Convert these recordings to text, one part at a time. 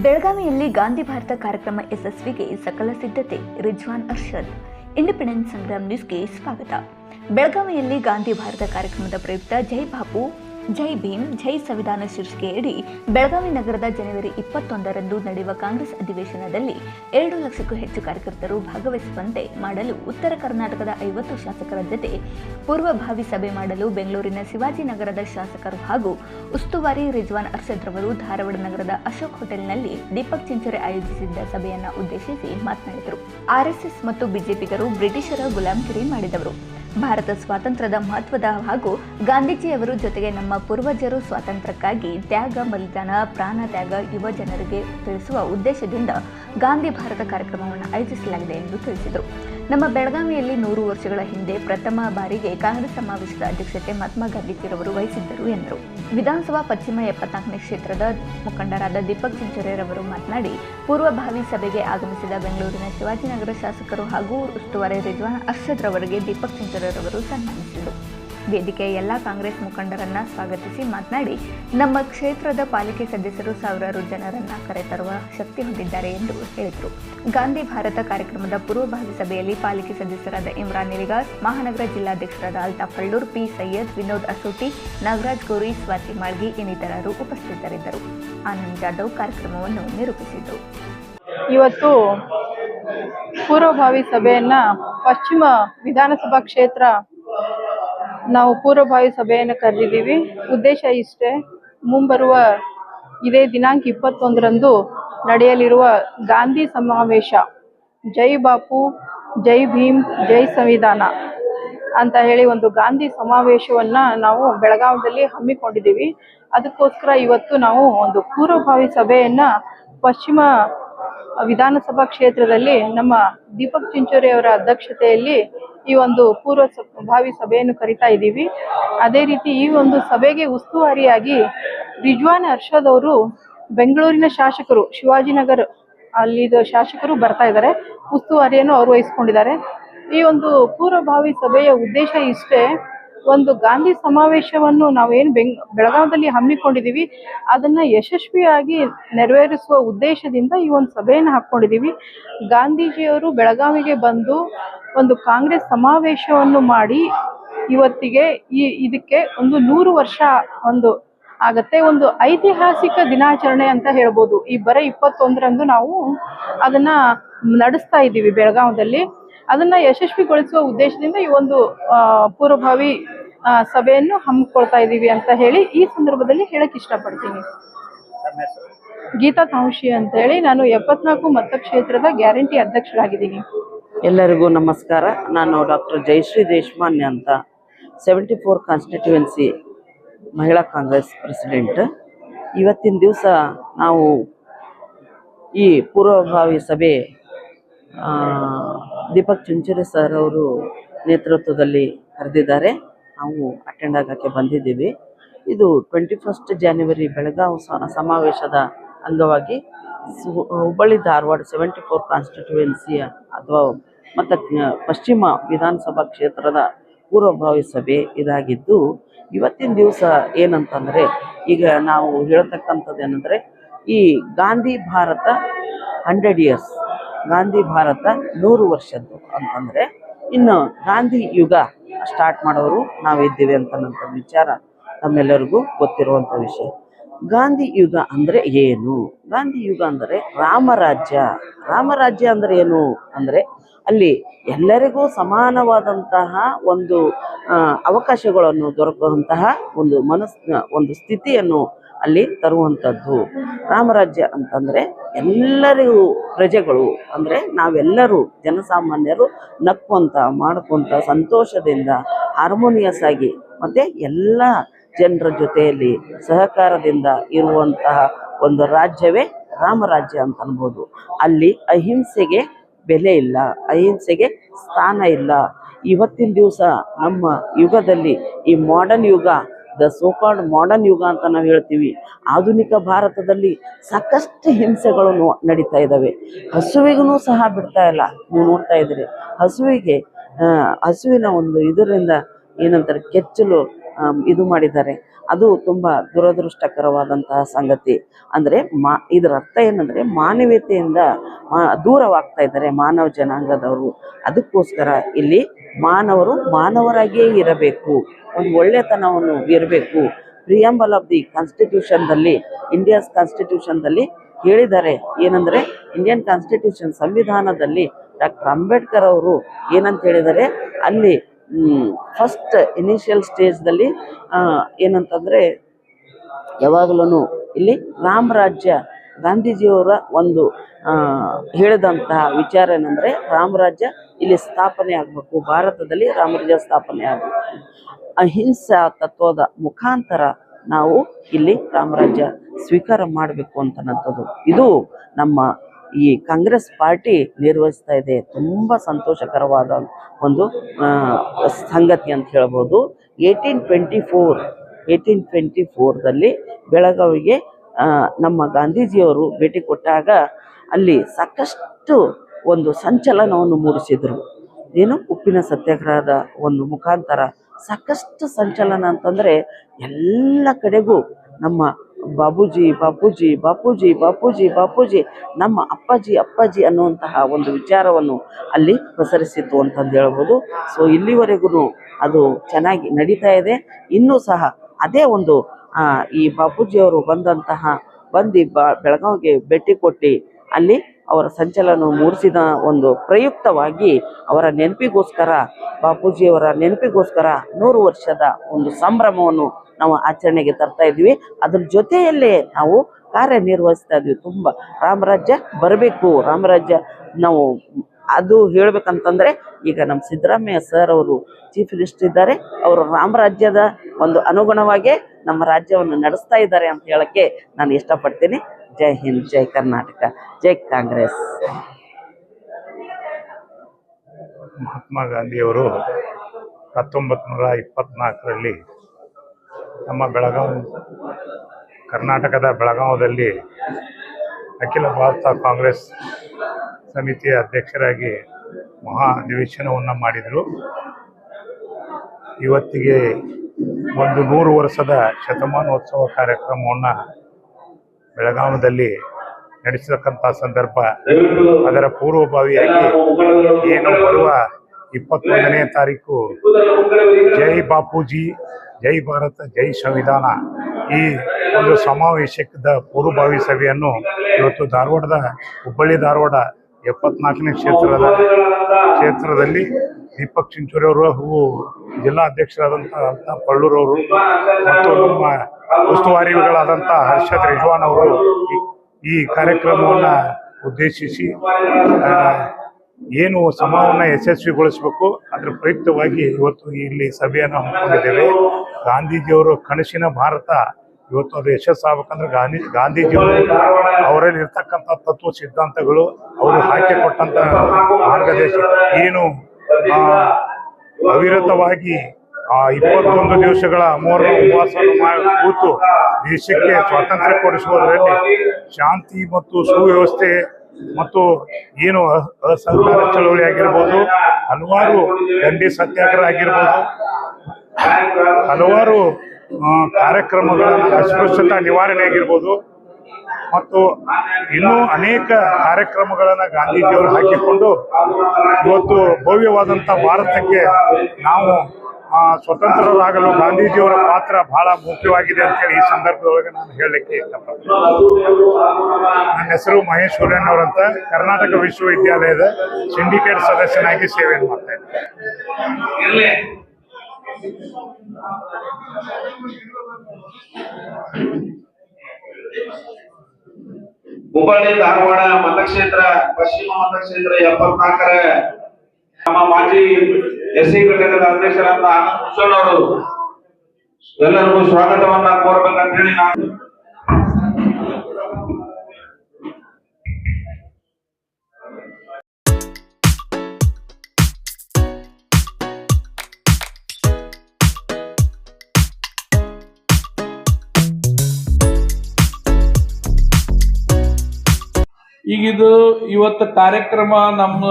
ಬೆಳಗಾವಿಯಲ್ಲಿ ಗಾಂಧಿ ಭಾರತ ಕಾರ್ಯಕ್ರಮ ಯಶಸ್ವಿಗೆ ಸಕಲ ಸಿದ್ಧತೆ, ರಿಜ್ವಾನ್ ಅರ್ಷದ್. ಇಂಡಿಪೆಂಡೆನ್ಸ್ ಸಂಗ್ರಾಮ್ ನ್ಯೂಸ್ಗೆ ಸ್ವಾಗತ. ಬೆಳಗಾವಿಯಲ್ಲಿ ಗಾಂಧಿ ಭಾರತ ಕಾರ್ಯಕ್ರಮದ ಪ್ರಯುಕ್ತ ಜೈ ಬಾಪು ಜೈ ಭೀಮ್, ಜೈ ಸಂವಿಧಾನ ಶೀರ್ಷಿಕೆಯಡಿ ಬೆಳಗಾವಿ ನಗರದ ಜನವರಿ ಇಪ್ಪತ್ತೊಂದರಂದು ನಡೆಯುವ ಕಾಂಗ್ರೆಸ್ ಅಧಿವೇಶನದಲ್ಲಿ ಎರಡು ಲಕ್ಷಕ್ಕೂ ಹೆಚ್ಚು ಕಾರ್ಯಕರ್ತರು ಭಾಗವಹಿಸುವಂತೆ ಮಾಡಲು ಉತ್ತರ ಕರ್ನಾಟಕದ ಐವತ್ತು ಶಾಸಕರ ಜತೆ ಪೂರ್ವಭಾವಿ ಸಭೆ ಮಾಡಲು ಬೆಂಗಳೂರಿನ ಶಿವಾಜಿನಗರದ ಶಾಸಕರು ಹಾಗೂ ಉಸ್ತುವಾರಿ ರಿಜ್ವಾನ್ ಅರ್ಷದ್ ರವರು ಧಾರವಾಡ ನಗರದ ಅಶೋಕ್ ಹೋಟೆಲ್ನಲ್ಲಿ ದೀಪಕ್ ಚಿಂಚರೆ ಆಯೋಜಿಸಿದ್ದ ಸಭೆಯನ್ನು ಉದ್ದೇಶಿಸಿ ಮಾತನಾಡಿದರು. ಆರ್ಎಸ್ಎಸ್ ಮತ್ತು ಬಿಜೆಪಿಗರು ಬ್ರಿಟಿಷರ ಗುಲಾಮಗಿರಿ ಮಾಡಿದವರು. ಭಾರತ ಸ್ವಾತಂತ್ರ್ಯದ ಮಹತ್ವದ ಹಾಗೂ ಗಾಂಧೀಜಿಯವರು ಜೊತೆಗೆ ನಮ್ಮ ಪೂರ್ವಜರು ಸ್ವಾತಂತ್ರ್ಯಕ್ಕಾಗಿ ತ್ಯಾಗ, ಬಲಿದಾನ, ಪ್ರಾಣ ತ್ಯಾಗ ಯುವ ಜನರಿಗೆ ತಿಳಿಸುವ ಉದ್ದೇಶದಿಂದ ಗಾಂಧಿ ಭಾರತ ಕಾರ್ಯಕ್ರಮವನ್ನು ಆಯೋಜಿಸಲಾಗಿದೆ ಎಂದು ತಿಳಿಸಿದರು. ನಮ್ಮ ಬೆಳಗಾವಿಯಲ್ಲಿ ನೂರು ವರ್ಷಗಳ ಹಿಂದೆ ಪ್ರಥಮ ಬಾರಿಗೆ ಕಾಂಗ್ರೆಸ್ ಸಮಾವೇಶದ ಅಧ್ಯಕ್ಷತೆ ಮಹಾತ್ಮ ಗಾಂಧೀಜಿರವರು ವಹಿಸಿದ್ದರು ಎಂದರು. ವಿಧಾನಸಭಾ ಪಶ್ಚಿಮ ಎಪ್ಪತ್ನಾಲ್ಕನೇ ಕ್ಷೇತ್ರದ ಮುಖಂಡರಾದ ದೀಪಕ್ ಚಿಂಚರೆರವರು ಮಾತನಾಡಿ, ಪೂರ್ವಭಾವಿ ಸಭೆಗೆ ಆಗಮಿಸಿದ ಬೆಂಗಳೂರಿನ ಶಿವಾಜಿನಗರ ಶಾಸಕರು ಹಾಗೂ ಉಸ್ತುವಾರಿ ರಿಜ್ವಾನ್ ಅರ್ಷದ್ರವರಿಗೆ ದೀಪಕ್ ಚಿಂಚರೆರವರು ಸನ್ಮಾನಿಸಿದರು. ವೇದಿಕೆಯ ಎಲ್ಲ ಕಾಂಗ್ರೆಸ್ ಮುಖಂಡರನ್ನ ಸ್ವಾಗತಿಸಿ ಮಾತನಾಡಿ, ನಮ್ಮ ಕ್ಷೇತ್ರದ ಪಾಲಿಕೆ ಸದಸ್ಯರು ಸಾವಿರಾರು ಜನರನ್ನ ಕರೆತರುವ ಶಕ್ತಿ ಹೊಂದಿದ್ದಾರೆ ಎಂದು ಹೇಳಿದರು. ಗಾಂಧಿ ಭಾರತ ಕಾರ್ಯಕ್ರಮದ ಪೂರ್ವಭಾವಿ ಸಭೆಯಲ್ಲಿ ಪಾಲಿಕೆ ಸದಸ್ಯರಾದ ಇಮ್ರಾನ್ ನಿಲಿಗಾಸ್ ಮಹಾನಗರ ಜಿಲ್ಲಾಧ್ಯಕ್ಷರಾದ ಅಲ್ತಾಫ್ ಪಳ್ಳೂರ್ ಪಿ ಸೈಯದ್ ವಿನೋದ್ ಅಸೋಟಿ ನಾಗರಾಜ್ ಗೌರಿ, ಸ್ವಾತಿ ಮಾಳ್ಗಿ ಇನ್ನಿತರರು ಉಪಸ್ಥಿತರಿದ್ದರು. ಆನಂದ್ ಜಾಧವ್ ಕಾರ್ಯಕ್ರಮವನ್ನು ನಿರೂಪಿಸಿದರು. ಇವತ್ತು ಪೂರ್ವಭಾವಿ ಸಭೆಯನ್ನ ಪಶ್ಚಿಮ ವಿಧಾನಸಭಾ ಕ್ಷೇತ್ರ ನಾವು ಪೂರ್ವಭಾವಿ ಸಭೆಯನ್ನು ಕರೆದಿದ್ದೀವಿ. ಉದ್ದೇಶ ಇಷ್ಟೇ, ಮುಂಬರುವ ಇದೇ ದಿನಾಂಕ ಇಪ್ಪತ್ತೊಂದರಂದು ನಡೆಯಲಿರುವ ಗಾಂಧಿ ಸಮಾವೇಶ. ಜೈ ಬಾಪು, ಜೈ ಭೀಮ್, ಜೈ ಸಂವಿಧಾನ ಅಂತ ಹೇಳಿ ಒಂದು ಗಾಂಧಿ ಸಮಾವೇಶವನ್ನ ನಾವು ಬೆಳಗಾವದಲ್ಲಿ ಹಮ್ಮಿಕೊಂಡಿದ್ದೀವಿ. ಅದಕ್ಕೋಸ್ಕರ ಇವತ್ತು ನಾವು ಒಂದು ಪೂರ್ವಭಾವಿ ಸಭೆಯನ್ನ ಪಶ್ಚಿಮ ವಿಧಾನಸಭಾ ಕ್ಷೇತ್ರದಲ್ಲಿ ನಮ್ಮ ದೀಪಕ್ ಚಿಂಚೋರಿ ಅವರ ಅಧ್ಯಕ್ಷತೆಯಲ್ಲಿ ಈ ಒಂದು ಪೂರ್ವ ಭಾವಿ ಸಭೆಯನ್ನು ಕರಿತಾ ಇದ್ದೀವಿ. ಅದೇ ರೀತಿ ಈ ಒಂದು ಸಭೆಗೆ ಉಸ್ತುವಾರಿಯಾಗಿ ರಿಜ್ವಾನ್ ಅರ್ಷದ್ ಅವರು ಬೆಂಗಳೂರಿನ ಶಾಸಕರು, ಶಿವಾಜಿನಗರ್ ಅಲ್ಲಿದ ಶಾಸಕರು ಬರ್ತಾ ಇದ್ದಾರೆ. ಉಸ್ತುವಾರಿಯನ್ನು ಅವರು ವಹಿಸ್ಕೊಂಡಿದ್ದಾರೆ. ಈ ಒಂದು ಪೂರ್ವಭಾವಿ ಸಭೆಯ ಉದ್ದೇಶ ಇಷ್ಟೇ ಒಂದು ಗಾಂಧಿ ಸಮಾವೇಶವನ್ನು ನಾವೇನು ಬೆಂಗ್ ಬೆಳಗಾವದಲ್ಲಿ ಹಮ್ಮಿಕೊಂಡಿದ್ದೀವಿ ಅದನ್ನ ಯಶಸ್ವಿಯಾಗಿ ನೆರವೇರಿಸುವ ಉದ್ದೇಶದಿಂದ ಈ ಒಂದು ಸಭೆಯನ್ನು ಹಾಕೊಂಡಿದ್ದೀವಿ ಗಾಂಧೀಜಿಯವರು ಬೆಳಗಾವಿಗೆ ಬಂದು ಒಂದು ಕಾಂಗ್ರೆಸ್ ಸಮಾವೇಶವನ್ನು ಮಾಡಿ, ಇವತ್ತಿಗೆ ಈ, ಇದಕ್ಕೆ ಒಂದು ನೂರು ವರ್ಷ ಒಂದು ಆಗತ್ತೆ, ಒಂದು ಐತಿಹಾಸಿಕ ದಿನಾಚರಣೆ ಅಂತ ಹೇಳ್ಬೋದು. ಈ ಬರ ಇಪ್ಪತ್ತೊಂದರಂದು ನಾವು ಅದನ್ನ ನಡೆಸ್ತಾ ಇದ್ದೀವಿ ಬೆಳಗಾವದಲ್ಲಿ. ಅದನ್ನ ಯಶಸ್ವಿಗೊಳಿಸುವ ಉದ್ದೇಶದಿಂದ ಈ ಒಂದು ಪೂರ್ವಭಾವಿ ಸಭೆಯನ್ನು ಹಮ್ಮಿಕೊಳ್ತಾ ಇದ್ದೀವಿ ಅಂತ ಹೇಳಿ ಈ ಸಂದರ್ಭದಲ್ಲಿ ಹೇಳಕ್ ಇಷ್ಟಪಡ್ತೀನಿ. ಗೀತಾ ತಾಂಶಿ ಅಂತ ಹೇಳಿ ನಾನು ಎಪ್ಪತ್ನಾಲ್ಕು ಮತಕ್ಷೇತ್ರದ ಗ್ಯಾರಂಟಿ ಅಧ್ಯಕ್ಷರಾಗಿದ್ದೀನಿ. ಎಲ್ಲರಿಗೂ ನಮಸ್ಕಾರ. ನಾನು ಡಾಕ್ಟರ್ ಜಯಶ್ರೀ ದೇಶಮಾನ್ಯ ಅಂತ ಸೆವೆಂಟಿ ಫೋರ್ ಕಾನ್ಸ್ಟಿಟ್ಯುವೆನ್ಸಿ ಮಹಿಳಾ ಕಾಂಗ್ರೆಸ್ ಪ್ರೆಸಿಡೆಂಟ್. ಇವತ್ತಿನ ದಿವಸ ನಾವು ಈ ಪೂರ್ವಭಾವಿ ಸಭೆ ದೀಪಕ್ ಚುಂಚುರಿ ಸರ್ ಅವರು ನೇತೃತ್ವದಲ್ಲಿ ಕರೆದಿದ್ದಾರೆ. ನಾವು ಅಟೆಂಡ್ ಆಗೋಕ್ಕೆ ಬಂದಿದ್ದೀವಿ. ಇದು ಟ್ವೆಂಟಿ ಫಸ್ಟ್ ಜಾನ್ವರಿ ಬೆಳಗಾವಿ ಸಮಾವೇಶದ ಅಂಗವಾಗಿ ಹುಬ್ಬಳ್ಳಿ ಧಾರವಾಡ ಸೆವೆಂಟಿ ಫೋರ್ ಕಾನ್ಸ್ಟಿಟ್ಯುವೆನ್ಸಿಯ ಅಥವಾ ಮತ್ತು ಪಶ್ಚಿಮ ವಿಧಾನಸಭಾ ಕ್ಷೇತ್ರದ ಪೂರ್ವಭಾವಿ ಸಭೆ ಇದಾಗಿದ್ದು, ಇವತ್ತಿನ ದಿವಸ ಏನಂತಂದರೆ, ಈಗ ನಾವು ಹೇಳ್ತಕ್ಕಂಥದ್ದು ಏನಂದರೆ, ಈ ಗಾಂಧಿ ಭಾರತ ಹಂಡ್ರೆಡ್ ಇಯರ್ಸ್ ಗಾಂಧಿ ಭಾರತ ನೂರು ವರ್ಷದ್ದು ಅಂತಂದರೆ ಇನ್ನು ಗಾಂಧಿ ಯುಗ ಸ್ಟಾರ್ಟ್ ಮಾಡೋರು ನಾವಿದ್ದೀವಿ ಅಂತನ್ನಂಥ ವಿಚಾರ ನಮ್ಮೆಲ್ಲರಿಗೂ ಗೊತ್ತಿರುವಂಥ ವಿಷಯ. ಗಾಂಧಿ ಯುಗ ಅಂದರೆ ಏನು? ಗಾಂಧಿ ಯುಗ ಅಂದರೆ ರಾಮರಾಜ್ಯ. ರಾಮರಾಜ್ಯ ಅಂದರೆ ಏನು? ಅಂದರೆ ಅಲ್ಲಿ ಎಲ್ಲರಿಗೂ ಸಮಾನವಾದಂತಹ ಒಂದು ಅವಕಾಶಗಳನ್ನು ದೊರಕುವಂತಹ ಒಂದು ಮನಸ್, ಒಂದು ಸ್ಥಿತಿಯನ್ನು ಅಲ್ಲಿ ತರುವಂಥದ್ದು. ರಾಮರಾಜ್ಯ ಅಂತಂದರೆ ಎಲ್ಲರಿಗೂ ಪ್ರಜೆಗಳು, ಅಂದರೆ ನಾವೆಲ್ಲರೂ ಜನಸಾಮಾನ್ಯರು ನಕ್ಕೊಂತ ಮಾಡ್ಕೊಂತ, ಸಂತೋಷದಿಂದ ಹಾರ್ಮೋನಿಯಸ್ ಆಗಿ ಮತ್ತು ಎಲ್ಲ ಜನರ ಜೊತೆಯಲ್ಲಿ ಸಹಕಾರದಿಂದ ಇರುವಂತಹ ಒಂದು ರಾಜ್ಯವೇ ರಾಮರಾಜ್ಯ ಅಂತ ಅನ್ಬೋದು. ಅಲ್ಲಿ ಅಹಿಂಸೆಗೆ ಬೆಲೆ ಇಲ್ಲ, ಅಹಿಂಸೆಗೆ ಸ್ಥಾನ ಇಲ್ಲ. ಇವತ್ತಿನ ದಿವಸ ನಮ್ಮ ಯುಗದಲ್ಲಿ ಈ ಮಾಡರ್ನ್ ಯುಗ ದ ಸೋಕಾಲ್ಡ್ ಮಾಡರ್ನ್ ಯುಗ ಅಂತ ನಾವು ಹೇಳ್ತೀವಿ. ಆಧುನಿಕ ಭಾರತದಲ್ಲಿ ಸಾಕಷ್ಟು ಹಿಂಸೆಗಳು ನಡೀತಾ ಇದ್ದಾವೆ ಹಸುವಿಗೂ ಸಹ ಬಿಡ್ತಾ ಇಲ್ಲ. ನೀವು ನೋಡ್ತಾ ಇದ್ದೀರಿ. ಹಸುವಿಗೆ ಹಸುವಿನ ಒಂದು ಇದರಿಂದ ಏನಂತಾರೆ, ಕೆಚ್ಚಲು ಇದು ಮಾಡಿದ್ದಾರೆ. ಅದು ತುಂಬ ದುರದೃಷ್ಟಕರವಾದಂತಹ ಸಂಗತಿ. ಅಂದರೆ ಮಾ, ಇದರ ಅರ್ಥ ಏನಂದರೆ ಮಾನವೀಯತೆಯಿಂದ ದೂರವಾಗ್ತಾ ಇದ್ದಾರೆ ಮಾನವ ಜನಾಂಗದವರು. ಅದಕ್ಕೋಸ್ಕರ ಇಲ್ಲಿ ಮಾನವರು ಮಾನವರಾಗಿಯೇ ಇರಬೇಕು. ಒಂದು ಒಳ್ಳೆತನವನ್ನು ಇರಬೇಕು ಪ್ರಿಯಾಂಬಲ್ ಆಫ್ ದಿ ಕಾನ್ಸ್ಟಿಟ್ಯೂಷನ್ದಲ್ಲಿ ಇಂಡಿಯಾಸ್ ಕಾನ್ಸ್ಟಿಟ್ಯೂಷನ್ದಲ್ಲಿ ಹೇಳಿದ್ದಾರೆ. ಏನಂದರೆ, ಇಂಡಿಯನ್ ಕಾನ್ಸ್ಟಿಟ್ಯೂಷನ್ ಸಂವಿಧಾನದಲ್ಲಿ ಡಾಕ್ಟರ್ ಅಂಬೇಡ್ಕರ್ ಅವರು ಏನಂತ ಹೇಳಿದರೆ ಅಲ್ಲಿ ಫಸ್ಟ್ ಇನಿಷಿಯಲ್ ಸ್ಟೇಜ್ದಲ್ಲಿ ಏನಂತಂದರೆ ಯಾವಾಗಲೂ ಇಲ್ಲಿ ರಾಮರಾಜ್ಯ ಗಾಂಧೀಜಿಯವರ ಒಂದು ಹೇಳಿದಂತಹ ವಿಚಾರ ಏನಂದರೆ ರಾಮರಾಜ್ಯ ಇಲ್ಲಿ ಸ್ಥಾಪನೆ ಆಗಬೇಕು. ಭಾರತದಲ್ಲಿ ರಾಮರಾಜ್ಯ ಸ್ಥಾಪನೆ ಆಗಬೇಕು. ಅಹಿಂಸಾ ತತ್ವದ ಮುಖಾಂತರ ನಾವು ಇಲ್ಲಿ ರಾಮರಾಜ್ಯ ಸ್ವೀಕಾರ ಮಾಡಬೇಕು ಅಂತನಂಥದ್ದು. ಇದು ನಮ್ಮ ಈ ಕಾಂಗ್ರೆಸ್ ಪಾರ್ಟಿ ನಿರ್ವಹಿಸ್ತಾ ಇದೆ. ತುಂಬ ಸಂತೋಷಕರವಾದ ಒಂದು ಸಂಗತಿ ಅಂತ ಹೇಳ್ಬೋದು. Eighteen twenty four eighteen twenty ಫೋರ್ದಲ್ಲಿ ಬೆಳಗಾವಿಗೆ ನಮ್ಮ ಗಾಂಧೀಜಿಯವರು ಭೇಟಿ ಕೊಟ್ಟಾಗ ಅಲ್ಲಿ ಸಾಕಷ್ಟು ಒಂದು ಸಂಚಲನವನ್ನು ಮೂಡಿಸಿದರು. ಏನು ಉಪ್ಪಿನ ಸತ್ಯಾಗ್ರಹದ ಒಂದು ಮುಖಾಂತರ ಸಾಕಷ್ಟು ಸಂಚಲನ ಅಂತಂದರೆ ಎಲ್ಲ ಕಡೆಗೂ ನಮ್ಮ ಬಾಬೂಜಿ, ಬಾಪೂಜಿ ಬಾಪೂಜಿ ಬಾಪೂಜಿ ಬಾಪೂಜಿ, ನಮ್ಮ ಅಪ್ಪಾಜಿ ಅಪ್ಪಾಜಿ ಅನ್ನುವಂತಹ ಒಂದು ವಿಚಾರವನ್ನು ಅಲ್ಲಿ ಪ್ರಸರಿಸಿತ್ತು ಅಂತಂದು ಹೇಳ್ಬೋದು. ಸೊ ಇಲ್ಲಿವರೆಗೂ ಅದು ಚೆನ್ನಾಗಿ ನಡೀತಾ ಇದೆ. ಇನ್ನೂ ಸಹ ಅದೇ ಒಂದು ಈ ಬಾಪೂಜಿಯವರು ಬಂದಂತಹ, ಬಂದು ಬ, ಬೆಳಗಾವಿಗೆ ಭೇಟಿ ಕೊಟ್ಟು ಅಲ್ಲಿ ಅವರ ಸಂಚಲನ ಮೂಡಿಸಿದ ಒಂದು ಪ್ರಯುಕ್ತವಾಗಿ ಅವರ ನೆನಪಿಗೋಸ್ಕರ, ಬಾಪೂಜಿಯವರ ನೆನಪಿಗೋಸ್ಕರ ನೂರು ವರ್ಷದ ಒಂದು ಸಂಭ್ರಮವನ್ನು ನಾವು ಆಚರಣೆಗೆ ತರ್ತಾ ಇದ್ವಿ ಅದ್ರ ಜೊತೆಯಲ್ಲೇ ನಾವು ಕಾರ್ಯನಿರ್ವಹಿಸ್ತಾ ಇದ್ವಿ ತುಂಬ ರಾಮರಾಜ್ಯ ಬರಬೇಕು. ರಾಮರಾಜ್ಯ ನಾವು ಅದು ಹೇಳ್ಬೇಕಂತಂದ್ರೆ, ಈಗ ನಮ್ಮ ಸಿದ್ದರಾಮಯ್ಯ ಸರ್ ಅವರು ಚೀಫ್ ಮಿನಿಸ್ಟರ್ ಇದ್ದಾರೆ. ಅವರು ರಾಮರಾಜ್ಯದ ಒಂದು ಅನುಗುಣವಾಗಿ ನಮ್ಮ ರಾಜ್ಯವನ್ನು ನಡೆಸ್ತಾ ಇದ್ದಾರೆ ಅಂತ ಹೇಳಕ್ಕೆ ನಾನು ಇಷ್ಟಪಡ್ತೀನಿ. ಜೈ ಹಿಂದ್, ಜೈ ಕರ್ನಾಟಕ, ಜೈ ಕಾಂಗ್ರೆಸ್. ಮಹಾತ್ಮ ಗಾಂಧಿಯವರು ಹತ್ತೊಂಬತ್ತು ನೂರ ಇಪ್ಪತ್ನಾಲ್ಕರಲ್ಲಿ ನಮ್ಮ ಬೆಳಗಾವಿ ಕರ್ನಾಟಕದ ಬೆಳಗಾವದಲ್ಲಿ ಅಖಿಲ ಭಾರತ ಕಾಂಗ್ರೆಸ್ ಸಮಿತಿಯ ಅಧ್ಯಕ್ಷರಾಗಿ ಮಹಾ ಅಧಿವೇಶನವನ್ನು ಮಾಡಿದರು. ಇವತ್ತಿಗೆ ಒಂದು ನೂರು ವರ್ಷದ ಶತಮಾನೋತ್ಸವ ಕಾರ್ಯಕ್ರಮವನ್ನು ಬೆಳಗಾವದಲ್ಲಿ ನಡೆಸತಕ್ಕಂಥ ಸಂದರ್ಭ ಅದರ ಪೂರ್ವಭಾವಿಯಾಗಿ ಏನು ಬರುವ ಇಪ್ಪತ್ತೊಂದನೇ ತಾರೀಕು. ಜೈ ಬಾಪೂಜಿ, ಜೈ ಭಾರತ, ಜೈ ಸಂವಿಧಾನ ಈ ಒಂದು ಸಮಾವೇಶದ ಪೂರ್ವಭಾವಿ ಸಭೆಯನ್ನು ಇವತ್ತು ಧಾರವಾಡದ ಹುಬ್ಬಳ್ಳಿ ಧಾರವಾಡ ಎಪ್ಪತ್ನಾಲ್ಕನೇ ಕ್ಷೇತ್ರದ ಕ್ಷೇತ್ರದಲ್ಲಿ ದೀಪಕ್ ಚಿಂಚೂರಿ ಅವರು ಹಾಗೂ ಜಿಲ್ಲಾ ಅಧ್ಯಕ್ಷರಾದಂಥ ಪಳ್ಳೂರವರು ಮತ್ತು ನಮ್ಮ ಉಸ್ತುವಾರಿಗಳಾದಂಥ ಹರ್ಷದ್ ರಿಜ್ವಾನ್ ಅವರು ಈ- ಕಾರ್ಯಕ್ರಮವನ್ನ ಉದ್ದೇಶಿಸಿ ಏನು ಸಮವನ್ನು ಯಶಸ್ವಿಗೊಳಿಸಬೇಕು, ಅದರ ಪ್ರಯುಕ್ತವಾಗಿ ಇವತ್ತು ಇಲ್ಲಿ ಸಭೆಯನ್ನು ಹಮ್ಮಿಕೊಂಡಿದ್ದೇವೆ. ಗಾಂಧೀಜಿಯವರು ಕನಸಿನ ಭಾರತ, ಇವತ್ತು ಅದು ಯಶಸ್ಸಾಗಬೇಕಂದ್ರೆ ಗಾಂಧಿ ಗಾಂಧೀಜಿಯವರು ಅವರಲ್ಲಿ ಇರ್ತಕ್ಕಂಥ ತತ್ವ ಸಿದ್ಧಾಂತಗಳು, ಅವರು ಹಾಕಿಕೊಟ್ಟಂತ ಮಾರ್ಗದರ್ಶಿ. ಏನು ಅವಿರತವಾಗಿ ಆ ಇಪ್ಪತ್ತೊಂದು ದಿವಸಗಳ ಅಮೋರ ಉಪವಾಸವನ್ನು ಕೂತು ದೇಶಕ್ಕೆ ಸ್ವಾತಂತ್ರ್ಯ ಕೊಡಿಸುವುದರಲ್ಲಿ ಶಾಂತಿ ಮತ್ತು ಸುವ್ಯವಸ್ಥೆ ಮತ್ತು ಏನು ಅಸಹಕಾರ ಚಳವಳಿ ಆಗಿರ್ಬೋದು, ಹಲವಾರು ದಂಡಿ ಸತ್ಯಾಗ್ರಹ ಆಗಿರ್ಬೋದು, ಹಲವಾರು ಕಾರ್ಯಕ್ರಮಗಳ ಅಸ್ಪೃಶ್ಯತಾ ನಿವಾರಣೆ ಆಗಿರ್ಬೋದು ಮತ್ತು ಇನ್ನೂ ಅನೇಕ ಕಾರ್ಯಕ್ರಮಗಳನ್ನು ಗಾಂಧೀಜಿಯವರು ಹಾಕಿಕೊಂಡು ಇವತ್ತು ಭವ್ಯವಾದಂಥ ಭಾರತಕ್ಕೆ ನಾವು ಸ್ವತಂತ್ರರಾಗಲು ಗಾಂಧೀಜಿಯವರ ಪಾತ್ರ ಬಹಳ ಮುಖ್ಯವಾಗಿದೆ ಅಂತೇಳಿ ಈ ಸಂದರ್ಭದೊಳಗೆ ನಾನು ಹೇಳಲಿಕ್ಕೆ ಇಷ್ಟಪಡ್ತೀನಿ. ನನ್ನ ಹೆಸರು ಮಹೇಶ್ ಅವರಂತ. ಕರ್ನಾಟಕ ವಿಶ್ವವಿದ್ಯಾಲಯದ ಸಿಂಡಿಕೇಟ್ ಸದಸ್ಯನಾಗಿ ಸೇವೆಯನ್ನು ಮಾಡ್ತಾ ಇದ್ದೇನೆ. ಹುಬ್ಬಳ್ಳಿ, ಧಾರವಾಡ ಮತಕ್ಷೇತ್ರ, ಪಶ್ಚಿಮ ಮತಕ್ಷೇತ್ರ ಎಪ್ಪತ್ನಾಲ್ಕರ ನಮ್ಮ ಮಾಜಿ ಎಸ್ ಸಿ ಘಟಕದ ಅಧ್ಯಕ್ಷರಾದ ಆನಂದ್ ಅವರು. ಎಲ್ಲರಿಗೂ ಸ್ವಾಗತವನ್ನ ಕೋರ್ಬೇಕಂತ ಹೇಳಿ ನಾನು. ಈಗಿದು ಇವತ್ತು ಕಾರ್ಯಕ್ರಮ ನಮ್ಮ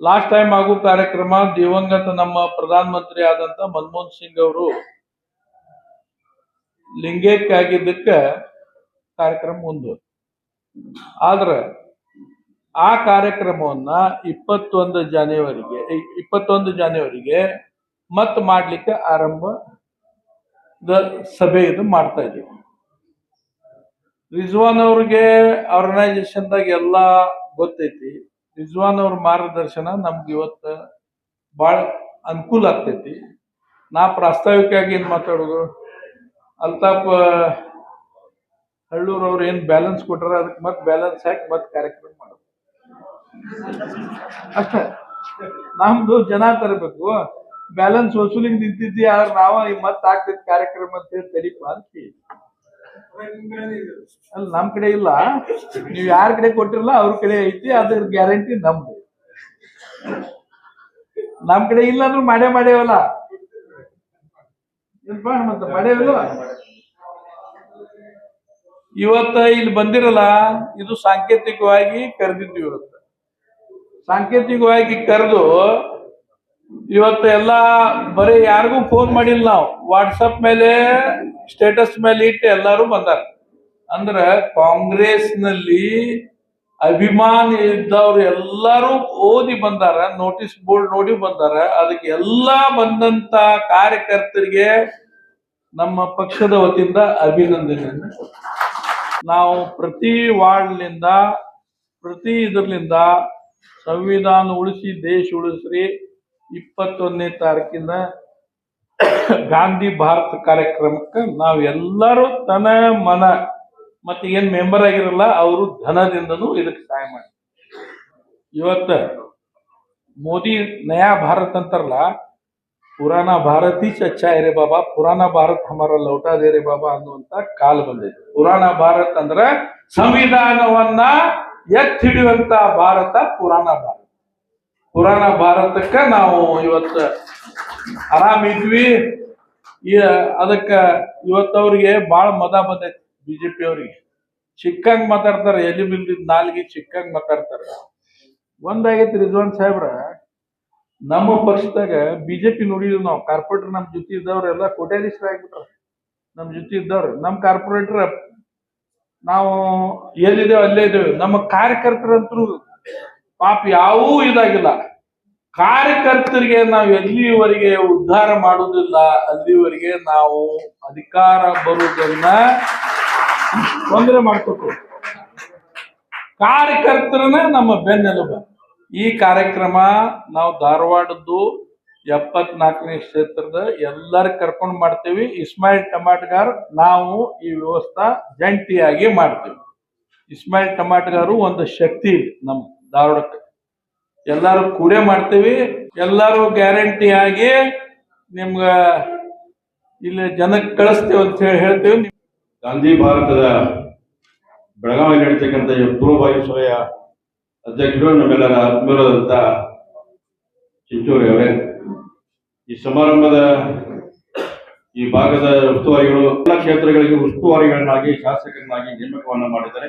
ಲಾಸ್ಟ್ ಟೈಮ್ ಆಗೋ ಕಾರ್ಯಕ್ರಮ ದಿವಂಗತ ನಮ್ಮ ಪ್ರಧಾನ ಮಂತ್ರಿ ಆದಂತ ಮನಮೋಹನ್ ಸಿಂಗ್ ಅವರು ಲಿಂಗೈಕ್ಯ ಆಗಿದ್ದಕ್ಕೆ ಕಾರ್ಯಕ್ರಮ ಮುಂದು ಆದ್ರೆ ಆ ಕಾರ್ಯಕ್ರಮವನ್ನ ಇಪ್ಪತ್ತೊಂದು ಜಾನ್ಯವರಿಗೆ ಇಪ್ಪತ್ತೊಂದು ಜಾನ್ಯವರಿಗೆ ಮತ್ ಮಾಡ್ಲಿಕ್ಕೆ ಆರಂಭ ಸಭೆ ಇದು ಮಾಡ್ತಾ ಇದೀವಿ ರಿಜ್ವಾನ್ ಅವ್ರಿಗೆ ಆರ್ಗನೈಸೇಷನ್ದಾಗ ಎಲ್ಲ ಗೊತ್ತೈತಿ. ರಿಜ್ವಾನ್ ಅವ್ರ ಮಾರ್ಗದರ್ಶನ ನಮ್ಗೆ ಇವತ್ತು ಭಾಳ ಅನುಕೂಲ ಆಗ್ತೈತಿ. ನಾ ಪ್ರಾಸ್ತಾವಿಕವಾಗಿ ಏನು ಮಾತಾಡೋದು? ಅಲ್ತಾಪ್ ಹಳ್ಳೂರ್ ಅವ್ರು ಏನು ಬ್ಯಾಲೆನ್ಸ್ ಕೊಟ್ಟಾರ ಅದಕ್ಕೆ ಮತ್ತೆ ಬ್ಯಾಲೆನ್ಸ್ ಹಾಕಿ ಮತ್ತೆ ಕಾರ್ಯಕ್ರಮ ಮಾಡೋದು. ಅಷ್ಟೇ. ನಮ್ದು ಜನ ತರಬೇಕು. ಬ್ಯಾಲೆನ್ಸ್ ವಸೂಲಿಗೆ ನಿಂತಿದ್ದಿ ಆದ್ರೆ ನಾವು ಮತ್ತೆ ಆಗ್ತೈತಿ ಕಾರ್ಯಕ್ರಮ ಅಂತ ಹೇಳಿ ತಡಿಪ ಅಂತ ಅಲ್ಲ ನಮ್ ಕಡೆ ಇಲ್ಲ. ನೀವ್ ಯಾರ ಕಡೆ ಕೊಟ್ಟಿರಲ್ಲ ಅವ್ರ ಕಡೆ ಐತಿ, ಅದ್ರ ಗ್ಯಾರಂಟಿ ನಮ್ದು. ನಮ್ ಕಡೆ ಇಲ್ಲ ಅಂದ್ರೆ ಮಾಡೇ ಮಾಡೇವಲ್ಲ. ಮಾಡೇವಲ್ಲ? ಇವತ್ತ ಇಲ್ಲಿ ಬಂದಿರಲ್ಲ, ಇದು ಸಾಂಕೇತಿಕವಾಗಿ ಕರೆದಿದ್ವಿ ಇವತ್ತು. ಸಾಂಕೇತಿಕವಾಗಿ ಕರೆದು ಇವತ್ತ ಎಲ್ಲ ಬರೀ ಯಾರಿಗೂ ಫೋನ್ ಮಾಡಿಲ್ಲ ನಾವು. ವಾಟ್ಸಪ್ ಮೇಲೆ ಸ್ಟೇಟಸ್ ಮೇಲೆ ಇಟ್ಟು ಎಲ್ಲರೂ ಬಂದಾರ. ಅಂದ್ರ ಕಾಂಗ್ರೆಸ್ನಲ್ಲಿ ಅಭಿಮಾನ ಇದ್ದವ್ರು ಎಲ್ಲರೂ ಓದಿ ಬಂದಾರ ನೋಟಿಸ್ ಬೋರ್ಡ್ ನೋಡಿ ಬಂದಾರ. ಅದಕ್ಕೆ ಎಲ್ಲಾ ಬಂದಂತ ಕಾರ್ಯಕರ್ತರಿಗೆ ನಮ್ಮ ಪಕ್ಷದ ವತಿಯಿಂದ ಅಭಿನಂದನೆಯನ್ನು. ನಾವು ಪ್ರತಿ ವಾರ್ಡ್ನಿಂದ, ಪ್ರತಿ ಇದರ್ಲಿಂದ ಸಂವಿಧಾನ ಉಳಿಸಿ, ದೇಶ ಉಳಿಸ್ರಿ, ಇಪ್ಪತ್ತೊಂದನೇ ತಾರೀಕಿನ ಗಾಂಧಿ ಭಾರತ ಕಾರ್ಯಕ್ರಮಕ್ಕೆ ನಾವು ಎಲ್ಲರೂ ತನ ಮನ. ಮತ್ತೆ ಏನ್ ಮೆಂಬರ್ ಆಗಿರಲ್ಲ, ಅವರು ಧನದಿಂದನೂ ಇದಕ್ಕೆ ಸಹಾಯ ಮಾಡಿ ಇವತ್ತ ಮೋದಿ ನಯಾ ಭಾರತ್ ಅಂತಾರಲ್ಲ, ಪುರಾಣ ಭಾರತಿ ಚಚ್ಚಾ ರೇ ಬಾಬಾ, ಪುರಾಣ ಭಾರತ್ ಹಮಾರ ಲೌಟಾ ಬಾಬಾ ಅನ್ನುವಂತ ಕಾಲ್ ಬಂದಿದೆ. ಪುರಾಣ ಭಾರತ್ ಅಂದ್ರ ಸಂವಿಧಾನವನ್ನ ಎತ್ತಿ ಹಿಡಿಯುವಂತ ಭಾರತ ಪುರಾಣ ಭಾರತ. ಪುರಾಣ ಭಾರತಕ್ಕ ನಾವು ಇವತ್ತು ಆರಾಮ್ ಇದ್ವಿ. ಅದಕ್ಕ ಇವತ್ತವ್ರಿಗೆ ಬಾಳ ಮದ ಬಂದೈತಿ ಬಿಜೆಪಿ ಅವ್ರಿಗೆ. ಚಿಕ್ಕಂಗ್ ಮಾತಾಡ್ತಾರೆ, ಎಲ್ಲಿ ಬಿಲ್ದಿದ್ ನಾಲ್ಗಿ ಚಿಕ್ಕಂಗ್ ಮಾತಾಡ್ತಾರೆ. ಒಂದಾಗೈತಿ ರಿಜ್ವಾನ್ ಸಾಹೇಬ್ರ, ನಮ್ಮ ಪಕ್ಷದಾಗ ಬಿಜೆಪಿ ನೋಡಿದ್ವಿ ನಾವು. ಕಾರ್ಪೊರೇಟರ್ ನಮ್ ಜೊತೆ ಇದ್ದವ್ರೆಲ್ಲ ಕೋಟ್ಯಾಧೀಶರ ಆಗ್ಬಿಟ್ರ. ನಮ್ ಜೊತೆ ಇದ್ದವ್ರು. ನಮ್ ಕಾರ್ಪೊರೇಟರ್ ನಾವು ಎಲ್ಲಿದ್ದೇವೆ, ಅಲ್ಲೇ ಇದ್ದೇವೆ. ನಮ್ಮ ಕಾರ್ಯಕರ್ತರಂತೂ ಪಾಪ ಯಾವೂ ಇದಾಗಿಲ್ಲ. ಕಾರ್ಯಕರ್ತರಿಗೆ ನಾವು ಎಲ್ಲಿವರೆಗೆ ಉದ್ಧಾರ ಮಾಡುವುದಿಲ್ಲ, ಅಲ್ಲಿವರೆಗೆ ನಾವು ಅಧಿಕಾರ ಬರುವುದನ್ನ ತೊಂದರೆ ಮಾಡ್ಕೊಟ್ಟು. ಕಾರ್ಯಕರ್ತರನ್ನ ನಮ್ಮ ಬೆನ್ನೆಲುಬು. ಈ ಕಾರ್ಯಕ್ರಮ ನಾವು ಧಾರವಾಡದ್ದು ಎಪ್ಪತ್ನಾಲ್ಕನೇ ಕ್ಷೇತ್ರದ ಎಲ್ಲರ ಕರ್ಕೊಂಡು ಮಾಡ್ತೀವಿ. ಇಸ್ಮಾಯಿಲ್ ಟಮಾಟ್ಗಾರ್, ನಾವು ಈ ವ್ಯವಸ್ಥೆ ಜಂಟಿಯಾಗಿ ಮಾಡ್ತೀವಿ. ಇಸ್ಮಾಯಿಲ್ ಟಮಾಟ್ಗಾರು ಒಂದು ಶಕ್ತಿ ನಮ್ಮ ಧಾರವಾಡಕ್ಕೆ. ಎಲ್ಲಾರು ಕೂಡೇ ಮಾಡ್ತೀವಿ. ಎಲ್ಲಾರು ಗ್ಯಾರಂಟಿ ಆಗಿ ನಿಮ್ಗ ಇಲ್ಲಿ ಜನಕ್ಕೆ ಕಳಿಸ್ತೇವೆ ಅಂತ ಹೇಳಿ ಹೇಳ್ತೇವೆ. ಗಾಂಧಿ ಭಾರತದ ಬೆಳಗಾವಿ ನಡೀತಕ್ಕಂಥ ಪೂರ್ವಭಾವಿ ಸಭೆಯ ಅಧ್ಯಕ್ಷರು ನಮ್ಮೆಲ್ಲರ ಆತ್ಮೀಯರಾದಂಥ ಚಿಂಚೋರಿ ಅವರೇ, ಈ ಸಮಾರಂಭದ ಈ ಭಾಗದ ಉಸ್ತುವಾರಿಗಳು ಎಲ್ಲ ಕ್ಷೇತ್ರಗಳಿಗೆ ಉಸ್ತುವಾರಿಗಳನ್ನಾಗಿ, ಶಾಸಕರನ್ನಾಗಿ ನೇಮಕವನ್ನು ಮಾಡಿದ್ದಾರೆ.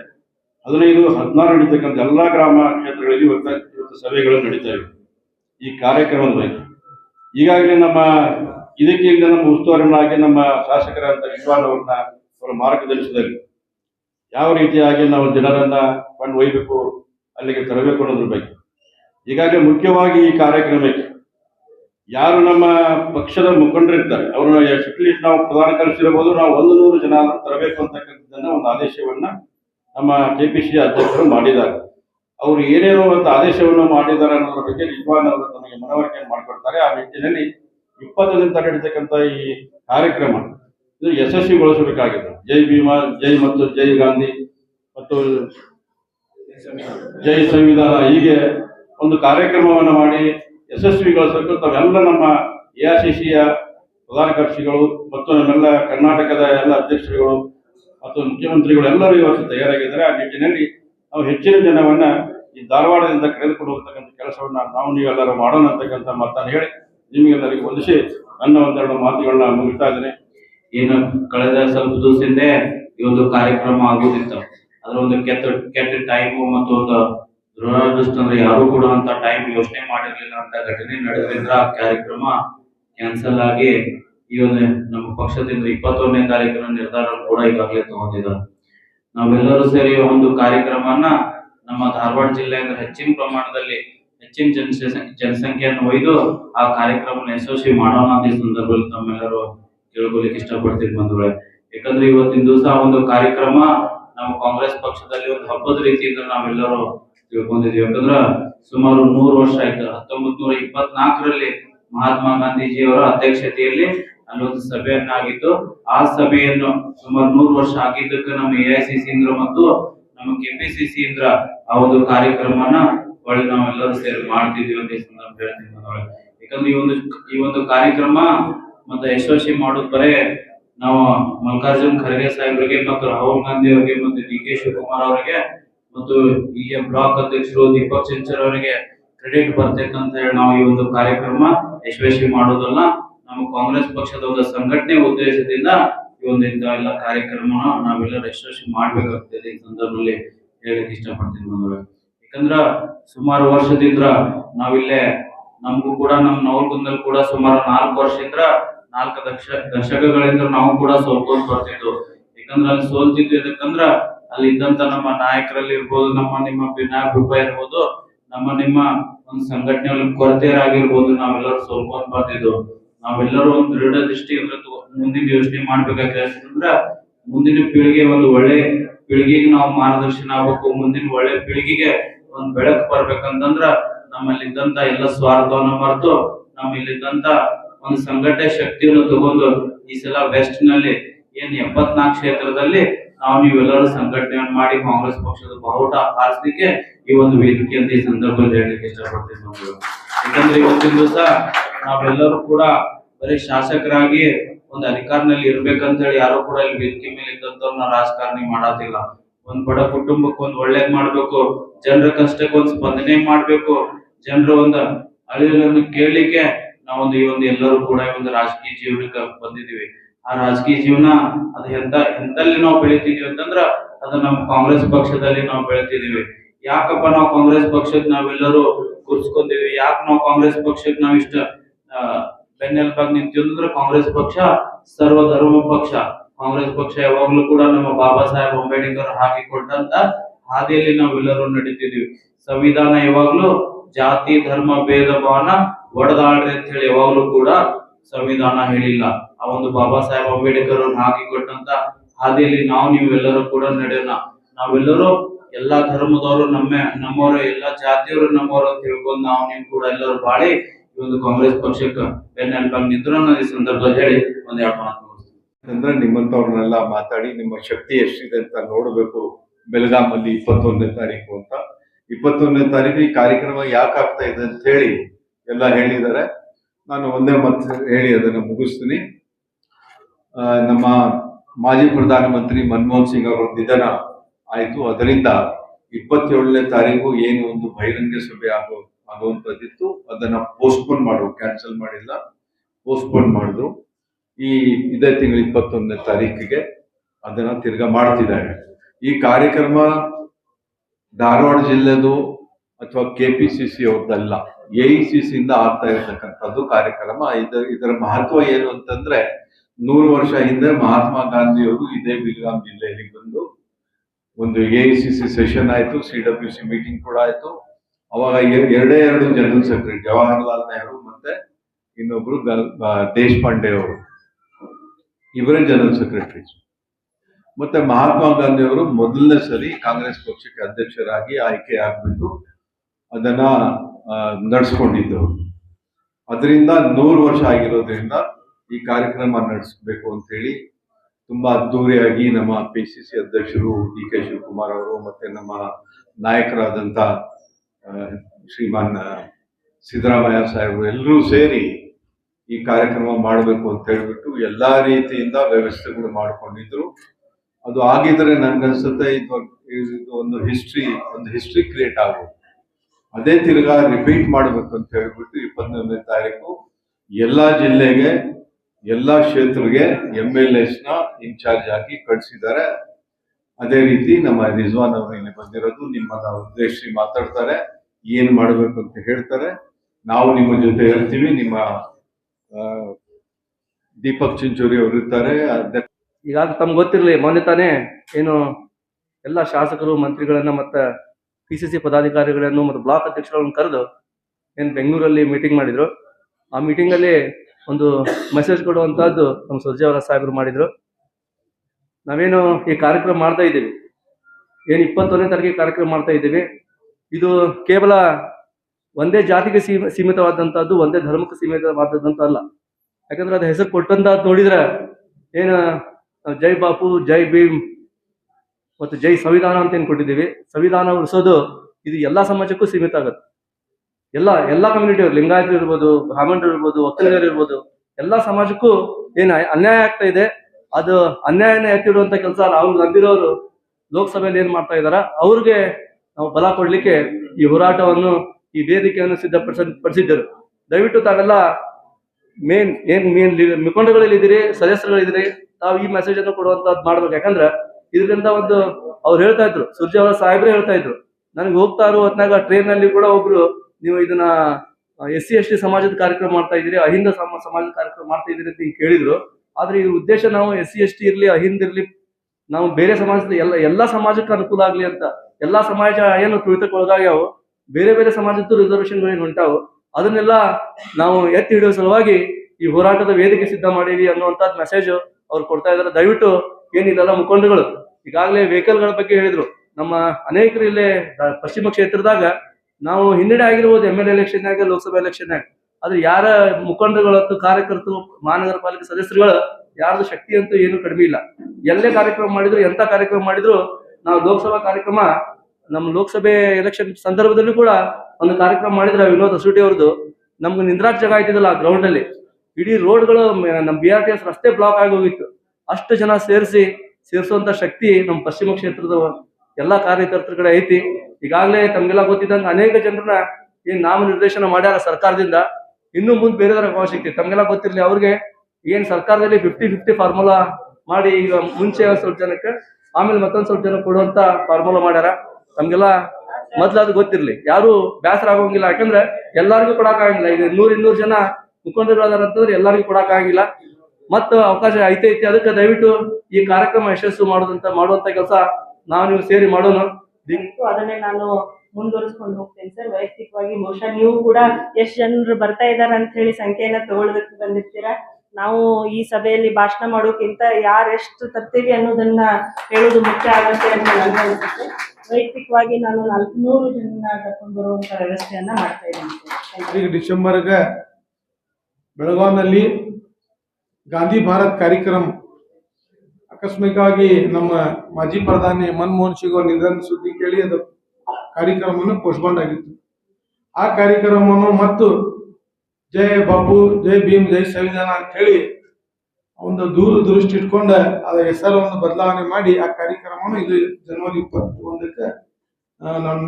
ಹದಿನೈದು, ಹದಿನಾರು ನಡೀತಕ್ಕಂಥ ಎಲ್ಲ ಗ್ರಾಮ ಕ್ಷೇತ್ರಗಳಲ್ಲಿ ಇವತ್ತು ಇವತ್ತು ಸಭೆಗಳು ನಡೀತಾ ಇವೆ. ಈ ಕಾರ್ಯಕ್ರಮದ ಬಗ್ಗೆ ಈಗಾಗಲೇ ನಮ್ಮ ಇದಕ್ಕೆ ಈಗ ನಮ್ಮ ಉಸ್ತುವಾರಿಗಳಾಗಿ ನಮ್ಮ ಶಾಸಕರಂತ ವಿಶ್ವಾನ್ ಅವ್ರನ್ನ ಅವರ ಮಾರ್ಗದರ್ಶನದಲ್ಲಿ ಯಾವ ರೀತಿಯಾಗಿ ನಾವು ಜನರನ್ನ ಕಂಡು ಒಯ್ಯಬೇಕು ಅಲ್ಲಿಗೆ ತರಬೇಕು ಅನ್ನೋದ್ರ ಬಗ್ಗೆ. ಈಗಾಗಲೇ ಮುಖ್ಯವಾಗಿ ಈ ಕಾರ್ಯಕ್ರಮಕ್ಕೆ ಯಾರು ನಮ್ಮ ಪಕ್ಷದ ಮುಖಂಡರಿರ್ತಾರೆ ಅವ್ರನ್ನ ಅಟ್ಲೀಸ್ಟ್ ನಾವು ಪ್ರಧಾನ ಕಲಿಸಿರಬಹುದು ನಾವು ಒಂದು ನೂರು ಜನ ತರಬೇಕು ಅಂತಕ್ಕಂಥದ್ದನ್ನ ಒಂದು ಆದೇಶವನ್ನ ನಮ್ಮ ಕೆಪಿಸಿ ಅಧ್ಯಕ್ಷರು ಮಾಡಿದ್ದಾರೆ. ಅವರು ಏನೇನೋ ಒಂದು ಆದೇಶವನ್ನು ಮಾಡಿದ್ದಾರೆ ಅನ್ನೋದ್ರ ಬಗ್ಗೆ ನಿಜವಾಗ್ಲೂ ಅವರು ತಮಗೆ ಮನವರಿಕೆಯನ್ನು ಮಾಡಿಕೊಡ್ತಾರೆ. ಆ ನಿಟ್ಟಿನಲ್ಲಿ ಇಪ್ಪತ್ತರಿಂದ ನಡೀತಕ್ಕಂಥ ಈ ಕಾರ್ಯಕ್ರಮ ಇದು ಯಶಸ್ವಿಗೊಳಿಸಬೇಕಾಗಿದೆ. ಜೈ ಭೀಮಾ, ಜೈ ಮತ್ತು ಜೈ ಗಾಂಧಿ ಮತ್ತು ಜೈ ಸಂವಿಧಾನ. ಹೀಗೆ ಒಂದು ಕಾರ್ಯಕ್ರಮವನ್ನು ಮಾಡಿ ಯಶಸ್ವಿಗೊಳಿಸಬೇಕು. ತಾವೆಲ್ಲ ನಮ್ಮ ಎ ಆರ್ ಸಿ ಸಿಯ ಪ್ರಧಾನ ಕಾರ್ಯದರ್ಶಿಗಳು ಮತ್ತು ನಮ್ಮೆಲ್ಲ ಕರ್ನಾಟಕದ ಎಲ್ಲ ಅಧ್ಯಕ್ಷರುಗಳು ಮತ್ತು ಮುಖ್ಯಮಂತ್ರಿಗಳು ಎಲ್ಲರೂ ಇವತ್ತು ತಯಾರಾಗಿದ್ದಾರೆ. ಆ ನಿಟ್ಟಿನಲ್ಲಿ ನಾವು ಹೆಚ್ಚಿನ ಜನವನ್ನ ಈ ಧಾರವಾಡದಿಂದ ಕರೆದುಕೊಂಡು ಹೋಗ್ತಕ್ಕಂಥ ಕೆಲಸವನ್ನ ನಾವು ನೀವೆಲ್ಲರೂ ಮಾಡೋಣ ಅಂತಕ್ಕಂಥ ಮಾತನ್ನು ಹೇಳಿ ನಿಮಗೆಲ್ಲರಿಗೂ ಹೊಂದಿಸಿ ನನ್ನ ಒಂದೆರಡು ಮಾತುಗಳನ್ನ ಮುಗಿತಾ ಇದ್ದೇನೆ. ಏನು, ಕಳೆದ ಸ್ವಲ್ಪ ದಿವಸದಿಂದ ಈ ಒಂದು ಕಾರ್ಯಕ್ರಮ ಆಗೋದಿತ್ತು ಅದ್ರ ಒಂದು ಕೆಟ್ಟ ಕೆಟ್ಟ ಟೈಮು ಮತ್ತು ಒಂದು ದುರದೃಷ್ಟ ಅಂದ್ರೆ ಯಾರು ಕೂಡ ಅಂತ ಟೈಮ್ ಯೋಚನೆ ಮಾಡಿರ್ಲಿಲ್ಲ ಅಂತ ಘಟನೆ ನಡೆದ್ರಿಂದ ಆ ಕಾರ್ಯಕ್ರಮ ಕ್ಯಾನ್ಸಲ್ ಆಗಿ ಈ ಒಂದು ನಮ್ಮ ಪಕ್ಷದಿಂದ ಇಪ್ಪತ್ತೊಂದನೇ ತಾರೀಕಿನ ನಿರ್ಧಾರ ಕೂಡ ಈಗಾಗಲೇ ತಗೊಂಡಿದ್ದಾರೆ. ನಾವೆಲ್ಲರೂ ಸೇರಿ ಒಂದು ಕಾರ್ಯಕ್ರಮವನ್ನ ನಮ್ಮ ಧಾರವಾಡ ಜಿಲ್ಲೆಯಿಂದ ಹೆಚ್ಚಿನ ಪ್ರಮಾಣದಲ್ಲಿ ಹೆಚ್ಚಿನ ಜನಸ, ಜನಸಂಖ್ಯೆಯನ್ನು ಒಯ್ದು ಆ ಕಾರ್ಯಕ್ರಮ ಯಶಸ್ವಿ ಮಾಡೋಣ ಅಂತ ಈ ಸಂದರ್ಭದಲ್ಲಿ ತಮ್ಮೆಲ್ಲರೂ ತಿಳ್ಕೊಲಿಕ್ಕೆ ಇಷ್ಟಪಡ್ತೀನಿ ಬಂಧುಗಳೇ. ಯಾಕಂದ್ರೆ ಇವತ್ತಿನ ದಿವಸ ಒಂದು ಕಾರ್ಯಕ್ರಮ ನಮ್ಮ ಕಾಂಗ್ರೆಸ್ ಪಕ್ಷದಲ್ಲಿ ಒಂದು ಹಬ್ಬದ ರೀತಿಯಿಂದ ನಾವೆಲ್ಲರೂ ತಿಳ್ಕೊಂಡಿದ್ದೀವಿ. ಯಾಕಂದ್ರ ಸುಮಾರು ನೂರು ವರ್ಷ ಆಯ್ತು. ಹತ್ತೊಂಬತ್ ನೂರ ಇಪ್ಪತ್ನಾಲ್ಕರಲ್ಲಿ ಮಹಾತ್ಮ ಗಾಂಧೀಜಿಯವರ ಅಧ್ಯಕ್ಷತೆಯಲ್ಲಿ ಅಲ್ಲೊಂದು ಸಭೆಯನ್ನ ಆಗಿತ್ತು ಆ ಸಭೆಯನ್ನು ಸುಮಾರು ನೂರು ವರ್ಷ ಆಗಿದ್ದಕ್ಕೆ ನಮ್ಮ ಎ ಐ ಸಿ ಸಿ ಇಂದ್ರ ಮತ್ತು ನಮ್ಮ ಕೆಪಿಸಿಸಿ ಇಂದ್ರ ಆ ಒಂದು ಕಾರ್ಯಕ್ರಮನ ಒಳ್ಳೆ ನಾವೆಲ್ಲರೂ ಸೇರಿ ಮಾಡ್ತಿದ್ವಿ ಅಂತ ಈ ಸಂದರ್ಭ ಹೇಳ್ತೀನಿ. ಯಾಕಂದ್ರೆ ಈ ಒಂದು ಈ ಒಂದು ಕಾರ್ಯಕ್ರಮ ಮತ್ತೆ ಯಶಸ್ವಿ ಮಾಡೋದ್ ಬರೇ ನಾವು ಮಲ್ಲಿಕಾರ್ಜುನ್ ಖರ್ಗೆ ಸಾಹೇಬ್ರಿಗೆ ಮತ್ತು ರಾಹುಲ್ ಗಾಂಧಿ ಅವರಿಗೆ ಮತ್ತು ಡಿ ಕೆ ಶಿವಕುಮಾರ್ ಅವರಿಗೆ ಮತ್ತು ಈಗ ಬ್ಲಾಕ್ ಅಧ್ಯಕ್ಷರು ದೀಪಕ್ ಚಂಚರ್ ಅವರಿಗೆ ಕ್ರೆಡಿಟ್ ಬರ್ತೈತೆ ಹೇಳಿ ನಾವು ಈ ಒಂದು ಕಾರ್ಯಕ್ರಮ ಯಶಸ್ವಿ ಮಾಡೋದಲ್ಲ ನಮ್ಮ ಕಾಂಗ್ರೆಸ್ ಪಕ್ಷದ ಒಂದು ಸಂಘಟನೆ ಉದ್ದೇಶದಿಂದ ಈ ಒಂದು ಇಂಥ ಎಲ್ಲ ಕಾರ್ಯಕ್ರಮ ನಾವೆಲ್ಲ ರಿಜಿಸ್ಟ್ರೇಷನ್ ಮಾಡ್ಬೇಕಾಗ್ತದೆ ಈ ಸಂದರ್ಭದಲ್ಲಿ ಹೇಳಕ್ ಇಷ್ಟಪಡ್ತೀನಿ ಬಂದ್ರೆ ಯಾಕಂದ್ರ ಸುಮಾರು ವರ್ಷದಿಂದ ನಾವಿಲ್ಲೇ, ನಮಗೂ ಕೂಡ ನಮ್ಮ ನವಲ್ಗುಂದಲ್ಲಿ ಕೂಡ ಸುಮಾರು ನಾಲ್ಕು ವರ್ಷದಿಂದ ನಾಲ್ಕು ದಶ ದಶಕಗಳಿಂದ ನಾವು ಕೂಡ ಸೋಲ್ಕೊಂಡ್ ಬರ್ತಿದ್ವು. ಯಾಕಂದ್ರೆ ಅಲ್ಲಿ ಸೋಲ್ತಿದ್ವಿ ಯಾಕಂದ್ರ ಅಲ್ಲಿ ಇದ್ದಂತ ನಮ್ಮ ನಾಯಕರಲ್ಲಿ ಇರ್ಬೋದು, ನಮ್ಮ ನಿಮ್ಮ ಭಿನ್ನಾಭಿಪ್ಪ ಇರ್ಬೋದು, ನಮ್ಮ ನಿಮ್ಮ ಒಂದು ಸಂಘಟನೆಯಲ್ಲಿ ಕೊರತೆಯರಾಗಿರ್ಬೋದು, ನಾವೆಲ್ಲರೂ ಸೋಲ್ಕೊಂಡ್ ಬರ್ತಿದ್ವು. ನಾವೆಲ್ಲರೂ ಒಂದು ದೃಢ ದೃಷ್ಟಿಯಿಂದ ಮುಂದಿನ ಯೋಚನೆ ಮಾಡ್ಬೇಕಾಗ್ತದೆ ಮುಂದಿನ ಪೀಳಿಗೆ ಒಂದು ಒಳ್ಳೆ ಪೀಳಿಗೆಗೆ ನಾವು ಮಾರ್ಗದರ್ಶನ ಆಗ್ಬೇಕು, ಮುಂದಿನ ಒಳ್ಳೆ ಪೀಳಿಗೆಗೆ ಒಂದ್ ಬೆಳಕು ಬರ್ಬೇಕಂತಂದ್ರ ನಮ್ಮಲ್ಲಿದ್ದಂತ ಎಲ್ಲ ಸ್ವಾರ್ಥವನ್ನ ಮರೆತು ನಮ್ಮಲ್ಲಿದ್ದಂತ ಒಂದು ಸಂಘಟನೆ ಶಕ್ತಿಯನ್ನು ತಗೊಂಡು ಈ ಸಲ ವೆಸ್ಟ್ನಲ್ಲಿ ಏನ್ ಎಪ್ಪತ್ನಾಲ್ಕು ಕ್ಷೇತ್ರದಲ್ಲಿ ನಾವು ನೀವೆಲ್ಲರೂ ಸಂಘಟನೆಯನ್ನು ಮಾಡಿ ಕಾಂಗ್ರೆಸ್ ಪಕ್ಷದ ಬಾವುಟ ಹಾರಿಸಲಿಕ್ಕೆ ಈ ಒಂದು ವೇದಿಕೆ ಅಂತ ಈ ಸಂದರ್ಭದಲ್ಲಿ ಹೇಳಲಿಕ್ಕೆ ಇಷ್ಟಪಡ್ತೀನಿ. ಯಾಕಂದ್ರೆ ಇವತ್ತಿನ ದಿವಸ ನಾವೆಲ್ಲರೂ ಕೂಡ ಬರೀ ಶಾಸಕರಾಗಿ ಒಂದು ಅಧಿಕಾರದಲ್ಲಿ ಇರ್ಬೇಕಂತ ಹೇಳಿ ಯಾರು ಕೂಡ ಇಲ್ಲಿ ವೇದಿಕೆ ಮೇಲೆ ಇದ್ದಂತವ್ರನ್ನ ರಾಜಕಾರಣಿ ಮಾಡೋದಿಲ್ಲ ಒಂದ್ ಬಡ ಕುಟುಂಬಕ್ಕೆ ಒಂದ್ ಒಳ್ಳೇದ್ ಮಾಡ್ಬೇಕು, ಜನರ ಕಷ್ಟಕ್ಕೆ ಒಂದ್ ಸ್ಪಂದನೆ ಮಾಡ್ಬೇಕು, ಜನರ ಒಂದು ಅಳಿಲನ್ನು ಕೇಳಲಿಕ್ಕೆ ನಾವೊಂದು ಈ ಒಂದು ಎಲ್ಲರೂ ಕೂಡ ಈ ಒಂದು ರಾಜಕೀಯ ಜೀವನಕ್ಕೆ ಬಂದಿದೀವಿ ಆ ರಾಜಕೀಯ ಜೀವನ ಅದು ಎಂತ, ಎಂತಲ್ಲಿ ನಾವು ಬೆಳಿತಿದೀವಿ ಅಂತಂದ್ರ ಅದು ನಮ್ಮ ಕಾಂಗ್ರೆಸ್ ಪಕ್ಷದಲ್ಲಿ ನಾವು ಬೆಳಿತಿದೀವಿ. ಯಾಕಪ್ಪ ನಾವು ಕಾಂಗ್ರೆಸ್ ಪಕ್ಷಕ್ಕೆ ನಾವೆಲ್ಲರೂ ಗುರ್ಸ್ಕೊಂಡಿದೀವಿ ಯಾಕೆ ನಾವು ಕಾಂಗ್ರೆಸ್ ಪಕ್ಷಕ್ಕೆ ನಾವ್ ಇಷ್ಟ ಬೆನ್ನೆಲುಬಾಗಿ ನಿಂತಿದ್ರೆ ಕಾಂಗ್ರೆಸ್ ಪಕ್ಷ, ಸರ್ವ ಧರ್ಮ ಪಕ್ಷ. ಕಾಂಗ್ರೆಸ್ ಪಕ್ಷ ಯಾವಾಗ್ಲೂ ಕೂಡ ನಮ್ಮ ಬಾಬಾ ಸಾಹೇಬ್ ಅಂಬೇಡ್ಕರ್ ಹಾಕಿಕೊಟ್ಟಂತ ಹಾದಿಯಲ್ಲಿ ನಾವೆಲ್ಲರೂ ನಡೀತಿದೀವಿ ಸಂವಿಧಾನ ಯಾವಾಗ್ಲೂ ಜಾತಿ, ಧರ್ಮ ಭೇದ ಭಾವನ ಒಡೆದಾಳ್ರಿ ಅಂತ ಹೇಳಿ ಯಾವಾಗ್ಲೂ ಕೂಡ ಸಂವಿಧಾನ ಹೇಳಿಲ್ಲ. ಆ ಒಂದು ಬಾಬಾ ಸಾಹೇಬ್ ಅಂಬೇಡ್ಕರ್ ಹಾಕಿಕೊಟ್ಟಂತ ಹಾದಿಯಲ್ಲಿ ನಾವು ನೀವೆಲ್ಲರೂ ಕೂಡ ನಡೆಯೋಣ. ನಾವೆಲ್ಲರೂ ಎಲ್ಲಾ ಧರ್ಮದವರು, ನಮ್ಮ, ನಮ್ಮವರು, ಎಲ್ಲಾ ಜಾತಿಯವರು ನಮ್ಮವರು ಅಂತ ತಿಳ್ಕೊಂಡು ನಾವು ನೀವು ಕೂಡ ಎಲ್ಲರೂ ಬಾಳಿ ಈ ಕಾಂಗ್ರೆಸ್ ಪಕ್ಷಕ್ಕೆ ಬೆನ್ನೆಲುಬಾಗಿ ನಿಂತು ಅನ್ನೋ ಈ ಸಂದರ್ಭದಲ್ಲಿ ಹೇಳಿ ಒಂದು ಎರಡು ಮಾತು. ಅಂದ್ರೆ ನಿಮ್ಮಂತವ್ರನ್ನೆಲ್ಲ ಮಾತಾಡಿ, ನಿಮ್ಮ ಶಕ್ತಿ ಎಷ್ಟಿದೆ ಅಂತ ನೋಡಬೇಕು. ಬೆಳಗಾಮಲ್ಲಿ ಇಪ್ಪತ್ತೊಂದನೇ ತಾರೀಕು ಅಂತ. ಇಪ್ಪತ್ತೊಂದನೇ ತಾರೀಕು ಈ ಕಾರ್ಯಕ್ರಮ ಯಾಕೆ ಆಗ್ತಾ ಇದೆ ಅಂತ ಹೇಳಿ ಎಲ್ಲ ಹೇಳಿದ್ದಾರೆ. ನಾನು ಒಂದೇ ಮತ್ತೆ ಹೇಳಿ ಅದನ್ನು ಮುಗಿಸ್ತೀನಿ. ನಮ್ಮ ಮಾಜಿ ಪ್ರಧಾನಮಂತ್ರಿ ಮನಮೋಹನ್ ಸಿಂಗ್ ಅವರ ನಿಧನ ಆಯಿತು. ಅದರಿಂದ ಇಪ್ಪತ್ತೇಳನೇ ತಾರೀಕು ಏನು ಒಂದು ಬಹಿರಂಗ ಸಭೆ ಆಗೋ ಆಗುವಂತದ್ದಿತ್ತು. ಅದನ್ನ ಪೋಸ್ಟ್ಪೋನ್ ಮಾಡು ಕ್ಯಾನ್ಸಲ್ ಮಾಡಿಲ್ಲ ಪೋಸ್ಟ್ಪೋನ್ ಮಾಡಿದ್ರು. ಈ ಇದೇ ತಿಂಗಳ ಇಪ್ಪತ್ತೊಂದನೇ ತಾರೀಕಿಗೆ ಅದನ್ನ ತಿರ್ಗಾ ಮಾಡ್ತಿದ್ದಾರೆ. ಈ ಕಾರ್ಯಕ್ರಮ ಧಾರವಾಡ ಜಿಲ್ಲೆದು ಅಥವಾ ಕೆ ಪಿ ಸಿ ಸಿ ಅವ್ರದ್ದಲ್ಲ ಎ ಐ ಸಿ ಸಿಯಿಂದ ಆಗ್ತಾ ಇರತಕ್ಕಂಥದ್ದು ಕಾರ್ಯಕ್ರಮ. ಇದರ ಇದರ ಮಹತ್ವ ಏನು ಅಂತಂದ್ರೆ, ನೂರು ವರ್ಷ ಹಿಂದೆ ಮಹಾತ್ಮ ಗಾಂಧಿಯವರು ಇದೇ ಬಿಲ್ಗಾಮ್ ಜಿಲ್ಲೆಯಲ್ಲಿ ಬಂದು ಒಂದು A I C C session ಆಯಿತು ಸಿ ಡಬ್ಲ್ಯೂ ಸಿ ಮೀಟಿಂಗ್ ಕೂಡ ಆಯ್ತು. ಅವಾಗ ಎರಡೇ ಎರಡು ಜನರಲ್ ಸೆಕ್ರೆಟರಿ, ಜವಾಹರ್ಲಾಲ್ ನೆಹರು ಮತ್ತೆ ಇನ್ನೊಬ್ರು ದೇಶಪಾಂಡೆ ಅವರು. ಇವರೇ ಜನರಲ್ ಸೆಕ್ರೆಟರಿ ಮತ್ತೆ ಮಹಾತ್ಮ ಗಾಂಧಿ ಅವರು ಮೊದಲನೇ ಸರಿ ಕಾಂಗ್ರೆಸ್ ಪಕ್ಷಕ್ಕೆ ಅಧ್ಯಕ್ಷರಾಗಿ ಆಯ್ಕೆ ಆಗ್ಬಿಟ್ಟು ಅದನ್ನ ನಡೆಸ್ಕೊಂಡಿದ್ದರು ಅದರಿಂದ ನೂರು ವರ್ಷ ಆಗಿರೋದ್ರಿಂದ ಈ ಕಾರ್ಯಕ್ರಮ ನಡೆಸಬೇಕು ಅಂತ ಹೇಳಿ ತುಂಬಾ ಅದ್ದೂರಿಯಾಗಿ ನಮ್ಮ ಪಿ ಸಿ ಸಿ ಅಧ್ಯಕ್ಷರು ಡಿ ಕೆ ಶಿವಕುಮಾರ್ ಅವರು ಮತ್ತೆ ನಮ್ಮ ನಾಯಕರಾದಂತ ಶ್ರೀಮಾನ್ ಸಿದ್ದರಾಮಯ್ಯ ಸಾಹೇಬರು ಎಲ್ಲರೂ ಸೇರಿ ಈ ಕಾರ್ಯಕ್ರಮ ಮಾಡಬೇಕು ಅಂತ ಹೇಳ್ಬಿಟ್ಟು ಎಲ್ಲ ರೀತಿಯಿಂದ ವ್ಯವಸ್ಥೆಗಳು ಮಾಡಿಕೊಂಡಿದ್ರು. ಅದು ಆಗಿದ್ರೆ ನನ್ಗನ್ಸುತ್ತೆ ಇದು ಇದು ಒಂದು ಹಿಸ್ಟ್ರಿ ಒಂದು ಹಿಸ್ಟ್ರಿ ಕ್ರಿಯೇಟ್ ಆಗೋದು. ಅದೇ ತಿರ್ಗಾ ರಿಪೀಟ್ ಮಾಡಬೇಕು ಅಂತ ಹೇಳ್ಬಿಟ್ಟು ಇಪ್ಪತ್ತೊಂದನೇ ತಾರೀಕು ಎಲ್ಲಾ ಜಿಲ್ಲೆಗೆ, ಎಲ್ಲಾ ಕ್ಷೇತ್ರಗೆ ಎಂ ಎಲ್ ಎಸ್ನ ಇನ್ಚಾರ್ಜ್ ಆಗಿ ಕಳಿಸಿದ್ದಾರೆ. ಅದೇ ರೀತಿ ನಮ್ಮ ರಿಜ್ವಾನ್ ಅವರು ಇಲ್ಲಿ ಬಂದಿರೋದು, ನಿಮ್ಮನ್ನ ಉದ್ದೇಶಿಸಿ ಮಾತಾಡ್ತಾರೆ. ಏನ್ ಮಾಡಬೇಕು ಅಂತ ಹೇಳ್ತಾರೆ. ನಾವು ನಿಮ್ಮ ಜೊತೆ ಇರ್ತೀವಿ ನಿಮ್ಮ ದೀಪಕ್ ಚಿಂಚೋರಿ ಅವರು ಇರ್ತಾರೆ. ಈಗ ತಮ್ಗೆ ಗೊತ್ತಿರಲಿ, ಮೊನ್ನೆ ತಾನೇ ಏನು ಎಲ್ಲ ಶಾಸಕರು, ಮಂತ್ರಿಗಳನ್ನ ಮತ್ತ ಪಿ ಸಿ ಸಿ ಪದಾಧಿಕಾರಿಗಳನ್ನು ಮತ್ತು ಬ್ಲಾಕ್ ಅಧ್ಯಕ್ಷರನ್ನು ಕರೆದು ಏನು ಬೆಂಗಳೂರಲ್ಲಿ ಮೀಟಿಂಗ್ ಮಾಡಿದ್ರು. ಆ ಮೀಟಿಂಗಲ್ಲಿ ಒಂದು ಮೆಸೇಜ್ ಕೊಡುವಂತಹದ್ದು ನಮ್ಮ ಸುರ್ಜೇವಾಲ ಸಾಹೇಬರು ಮಾಡಿದ್ರು. ನಾವೇನು ಈ ಕಾರ್ಯಕ್ರಮ ಮಾಡ್ತಾ ಇದ್ದೀವಿ. ಏನು ಇಪ್ಪತ್ತೊಂದನೇ ತಾರೀಕಿಗೆ ಕಾರ್ಯಕ್ರಮ ಮಾಡ್ತಾ ಇದ್ದೀವಿ. ಇದು ಕೇವಲ ಒಂದೇ ಜಾತಿಗೆ ಸೀಮ ಸೀಮಿತವಾದಂಥದ್ದು ಒಂದೇ ಧರ್ಮಕ್ಕೆ ಸೀಮಿತವಾದಂತ ಅಲ್ಲ ಯಾಕಂದ್ರೆ ಅದು ಹೆಸರು ಕೊಟ್ಟಂತ ನೋಡಿದ್ರೆ ಏನು ಜೈ ಬಾಪು, ಜೈ ಭೀಮ್ ಮತ್ತು ಜೈ ಸಂವಿಧಾನ ಅಂತ ಏನು ಕೊಟ್ಟಿದ್ದೀವಿ. ಸಂವಿಧಾನ ಉಳಿಸೋದು ಇದು ಎಲ್ಲಾ ಸಮಾಜಕ್ಕೂ ಸೀಮಿತ ಆಗುತ್ತೆ. ಎಲ್ಲ, ಎಲ್ಲಾ ಕಮ್ಯುನಿಟಿ ಲಿಂಗಾಯತರು ಇರ್ಬೋದು, ಬ್ರಾಹ್ಮಣರು ಇರ್ಬೋದು, ಒಕ್ಕಲಿಗರು ಇರ್ಬೋದು, ಎಲ್ಲಾ ಸಮಾಜಕ್ಕೂ ಏನು ಅನ್ಯಾಯ ಆಗ್ತಾ ಇದೆ. ಅದು ಅನ್ಯಾಯನ ಎತ್ತಿಡುವಂತ ಕೆಲಸ ರಾಹುಲ್ ಗಾಂಧಿರವರು ಲೋಕಸಭೆಯಲ್ಲಿ ಏನ್ ಮಾಡ್ತಾ ಇದಾರ? ಅವ್ರಿಗೆ ನಾವು ಬಲ ಕೊಡ್ಲಿಕ್ಕೆ ಈ ಹೋರಾಟವನ್ನು, ಈ ವೇದಿಕೆಯನ್ನು ಸಿದ್ಧಪಡಿಸ, ಪಡಿಸಿದ್ದರು. ದಯವಿಟ್ಟು ತಾವೆಲ್ಲ ಮೇನ್, ಏನ್ ಮೇನ್ ಮುಖಂಡಗಳಲ್ಲಿದ್ದೀರಿ ಸದಸ್ಯರುಗಳಿದ್ದೀರಿ, ತಾವು ಈ ಮೆಸೇಜ್ ಅನ್ನು ಕೊಡುವಂತದ್ದು ಮಾಡ್ಬೇಕು. ಯಾಕಂದ್ರೆ ಇದರಿಂದ ಒಂದು ಅವ್ರು ಹೇಳ್ತಾ ಇದ್ರು ಸುರ್ಜೇವಾಲ ಸಾಹೇಬ್ರೆ ಹೇಳ್ತಾ ಇದ್ರು, ನನಗೆ ಹೋಗ್ತಾ ಇರೋ ಹೊತ್ನಾಗ ಟ್ರೈನ್ನಲ್ಲಿ ಕೂಡ ಒಬ್ರು ನೀವು ಇದನ್ನ ಎಸ್ ಸಿ ಎಸ್ ಟಿ ಸಮಾಜದ ಕಾರ್ಯಕ್ರಮ ಮಾಡ್ತಾ ಇದ್ದೀರಿ, ಅಹಿಂದ ಸಮ, ಸಮಾಜದ ಕಾರ್ಯಕ್ರಮ ಮಾಡ್ತಾ ಇದ್ದೀರಿ ಅಂತ ಹಿಂಗೆ ಕೇಳಿದ್ರು. ಆದ್ರೆ ಇದ್ರ ಉದ್ದೇಶ ನಾವು ಎಸ್ ಸಿ ಎಸ್ ಟಿ ಇರ್ಲಿ, ಅಹಿಂದ ಇರ್ಲಿ, ನಾವು ಬೇರೆ ಸಮಾಜದ ಎಲ್ಲ, ಎಲ್ಲಾ ಸಮಾಜಕ್ಕೆ ಅನುಕೂಲ ಆಗ್ಲಿ ಅಂತ ಎಲ್ಲಾ ಸಮಾಜ ಏನು ತುಳಿತಕ್ಕೊಳಗಾಗ್ಯಾವು ಬೇರೆ ಬೇರೆ ಸಮಾಜದ್ದು ಏನು ಉಂಟಾವು, ಅದನ್ನೆಲ್ಲ ನಾವು ಎತ್ತಿ ಹಿಡಿಯೋ ಸಲುವಾಗಿ ಈ ಹೋರಾಟದ ವೇದಿಕೆ ಸಿದ್ಧ ಮಾಡೀವಿ ಅನ್ನುವಂತ ಮೆಸೇಜ್ ಅವ್ರು ಕೊಡ್ತಾ ಇದಾರೆ ದಯವಿಟ್ಟು ಏನಿಲ್ಲ ಮುಖಂಡಗಳು ಈಗಾಗಲೇ ವೆಹಿಕಲ್ಗಳ ಬಗ್ಗೆ ಹೇಳಿದ್ರು. ನಮ್ಮ ಅನೇಕರು ಇಲ್ಲೇ ಪಶ್ಚಿಮ ಕ್ಷೇತ್ರದಾಗ ನಾವು ಹಿನ್ನಡೆ ಆಗಿರ್ಬೋದು ಎಂ ಎಲ್ ಎಲೆಕ್ಷನ್ನಾಗ ಲೋಕಸಭಾ ಎಲೆಕ್ಷನ್ನಾಗ ಆದ್ರೆ ಯಾರ ಮುಖಂಡಗಳತ್ತು ಕಾರ್ಯಕರ್ತರು, ಮಹಾನಗರ ಪಾಲಿಕೆ ಸದಸ್ಯರುಗಳ, ಯಾರ್ದು ಶಕ್ತಿ ಅಂತೂ ಏನು ಕಡಿಮೆ ಇಲ್ಲ. ಎಲ್ಲೇ ಕಾರ್ಯಕ್ರಮ ಮಾಡಿದ್ರು, ಎಂತ ಕಾರ್ಯಕ್ರಮ ಮಾಡಿದ್ರು ನಾವು ಲೋಕಸಭಾ ಕಾರ್ಯಕ್ರಮ, ನಮ್ಮ ಲೋಕಸಭೆ ಎಲೆಕ್ಷನ್ ಸಂದರ್ಭದಲ್ಲೂ ಕೂಡ ಒಂದು ಕಾರ್ಯಕ್ರಮ ಮಾಡಿದ್ರೆ ವಿನೋದ್ ಅಸೂಟಿ ಅವ್ರದ್ದು. ನಮ್ಗೆ ನಿಂದ್ರಾಕ್ ಜಾಗ ಆ ಗ್ರೌಂಡ್ ಅಲ್ಲಿ. ಇಡೀ ರೋಡ್ಗಳು ನಮ್ಮ ಬಿ ಆರ್ ಟಿ ಎಸ್ ರಸ್ತೆ ಬ್ಲಾಕ್ ಆಗಿ ಹೋಗಿತ್ತು. ಅಷ್ಟು ಜನ ಸೇರಿಸಿ, ಸೇರಿಸುವಂತ ಶಕ್ತಿ ನಮ್ಮ ಪಶ್ಚಿಮ ಕ್ಷೇತ್ರದ ಎಲ್ಲಾ ಕಾರ್ಯಕರ್ತರ ಕಡೆ ಐತಿ. ಈಗಾಗಲೇ ತಮ್ಗೆಲ್ಲ ಗೊತ್ತಿದ್ದಂಗೆ ಅನೇಕ ಜನರನ್ನ ಏನ್ ನಾಮ ನಿರ್ದೇಶನ ಮಾಡ್ಯಾರ ಸರ್ಕಾರದಿಂದ. ಇನ್ನು ಮುಂದೆ ಬೇರೆದರ ಅವಶ್ಯಕತೆ ತಮ್ಗೆಲ್ಲ ಗೊತ್ತಿರ್ಲಿ ಅವ್ರಿಗೆ ಏನ್ ಸರ್ಕಾರದಲ್ಲಿ ಫಿಫ್ಟಿ ಫಿಫ್ಟಿ ಫಾರ್ಮುಲಾ ಮಾಡಿ ಈಗ ಮುಂಚೆ ಸ್ವಲ್ಪ ಜನಕ್ಕೆ ಆಮೇಲೆ ಮತ್ತೊಂದ್ ಸ್ವಲ್ಪ ಜನ ಕೊಡುವಂತ ಫಾರ್ಮುಲಾ ಮಾಡ್ಯಾರ. ನಮ್ಗೆಲ್ಲ ಮೊದ್ಲು ಅದು ಗೊತ್ತಿರ್ಲಿ. ಯಾರು ಬೇಸರ ಆಗೋಂಗಿಲ್ಲ. ಯಾಕಂದ್ರೆ ಎಲ್ಲಾರ್ಗೂ ಕೊಡಕ್ ಆಗಿಲ್ಲ ಈಗ ನೂರ್ ಇನ್ನೂರ್ ಜನ ಮುಖಂಡರು ಅಂತಂದ್ರೆ ಎಲ್ಲರಿಗೂ ಕೊಡಕ್ ಆಗಿಲ್ಲ ಮತ್ತ ಅವಕಾಶ ಐತೆ ಐತಿ. ಅದಕ್ಕೆ ದಯವಿಟ್ಟು ಈ ಕಾರ್ಯಕ್ರಮ ಯಶಸ್ಸು ಮಾಡೋದಂತ, ಮಾಡುವಂತ ಕೆಲಸ ನಾವು ನೀವು ಸೇರಿ ಮಾಡೋಣ. ಅದನ್ನೇ ನಾನು ಮುಂದುವರಿಸ್ಕೊಂಡು ಹೋಗ್ತೇನೆ ಸರ್. ವೈಯಕ್ತಿಕವಾಗಿ ಬಹುಶಃ ನೀವು ಕೂಡ ಎಷ್ಟು ಜನರು ಬರ್ತಾ ಇದ್ದಾರೆ ಅಂತ ಹೇಳಿ ಸಂಖ್ಯೆಯನ್ನ ತಗೊಳ್ಳೋದಕ್ಕೆ ಬಂದಿರ್ತೀರಾ? ನಾವು ಈ ಸಭೆಯಲ್ಲಿ ಭಾಷಣ ಮಾಡೋಕ್ಕಿಂತ ಯಾರು ಎಷ್ಟು ತರ್ತೀವಿ ಅನ್ನೋದನ್ನ ಹೇಳೋದು ಮುಖ್ಯ ಆಗುತ್ತೆ ಅಂತ ನನಗೆ ಅನಿಸುತ್ತೆ. ವೈಯಕ್ತಿಕವಾಗಿ ನಾನು ನಾಲ್ಕುನೂರು ಜನ ಕರ್ಕೊಂಡು ಬರುವಂತ ವ್ಯವಸ್ಥೆಯನ್ನ ಮಾಡ್ತಾ ಇದ್ದೀನಿ. ಈಗ ಡಿಸೆಂಬರ್ಗೆ ಬೆಳಗಾವಿನಲ್ಲಿ ಗಾಂಧಿ ಭಾರತ್ ಕಾರ್ಯಕ್ರಮ. ಆಕಸ್ಮಿಕವಾಗಿ ನಮ್ಮ ಮಾಜಿ ಪ್ರಧಾನಿ ಮನಮೋಹನ್ ಸಿಂಗ್ ಅವರು ನಿಧನ ಸುದ್ದಿ ಕೇಳಿ ಅದು ಕಾರ್ಯಕ್ರಮವನ್ನು ಪೋಸ್ಟ್ಪೋಂಡ್ ಆಗಿತ್ತು. ಆ ಕಾರ್ಯಕ್ರಮವನ್ನು ಮತ್ತು ಜೈ ಬಾಬು ಜೈ ಭೀಮ್, ಜೈ ಸಂವಿಧಾನ ಅಂತ ಹೇಳಿ ಒಂದು ದೂರ ದೃಷ್ಟಿ ಇಟ್ಕೊಂಡ ಅದರ ಹೆಸರನ್ನು ಬದಲಾವಣೆ ಮಾಡಿ ಆ ಕಾರ್ಯಕ್ರಮವನ್ನು ಇದು ಜನವರಿ ಇಪ್ಪತ್ತೊಂದಕ್ಕೆ ನಮ್ಮ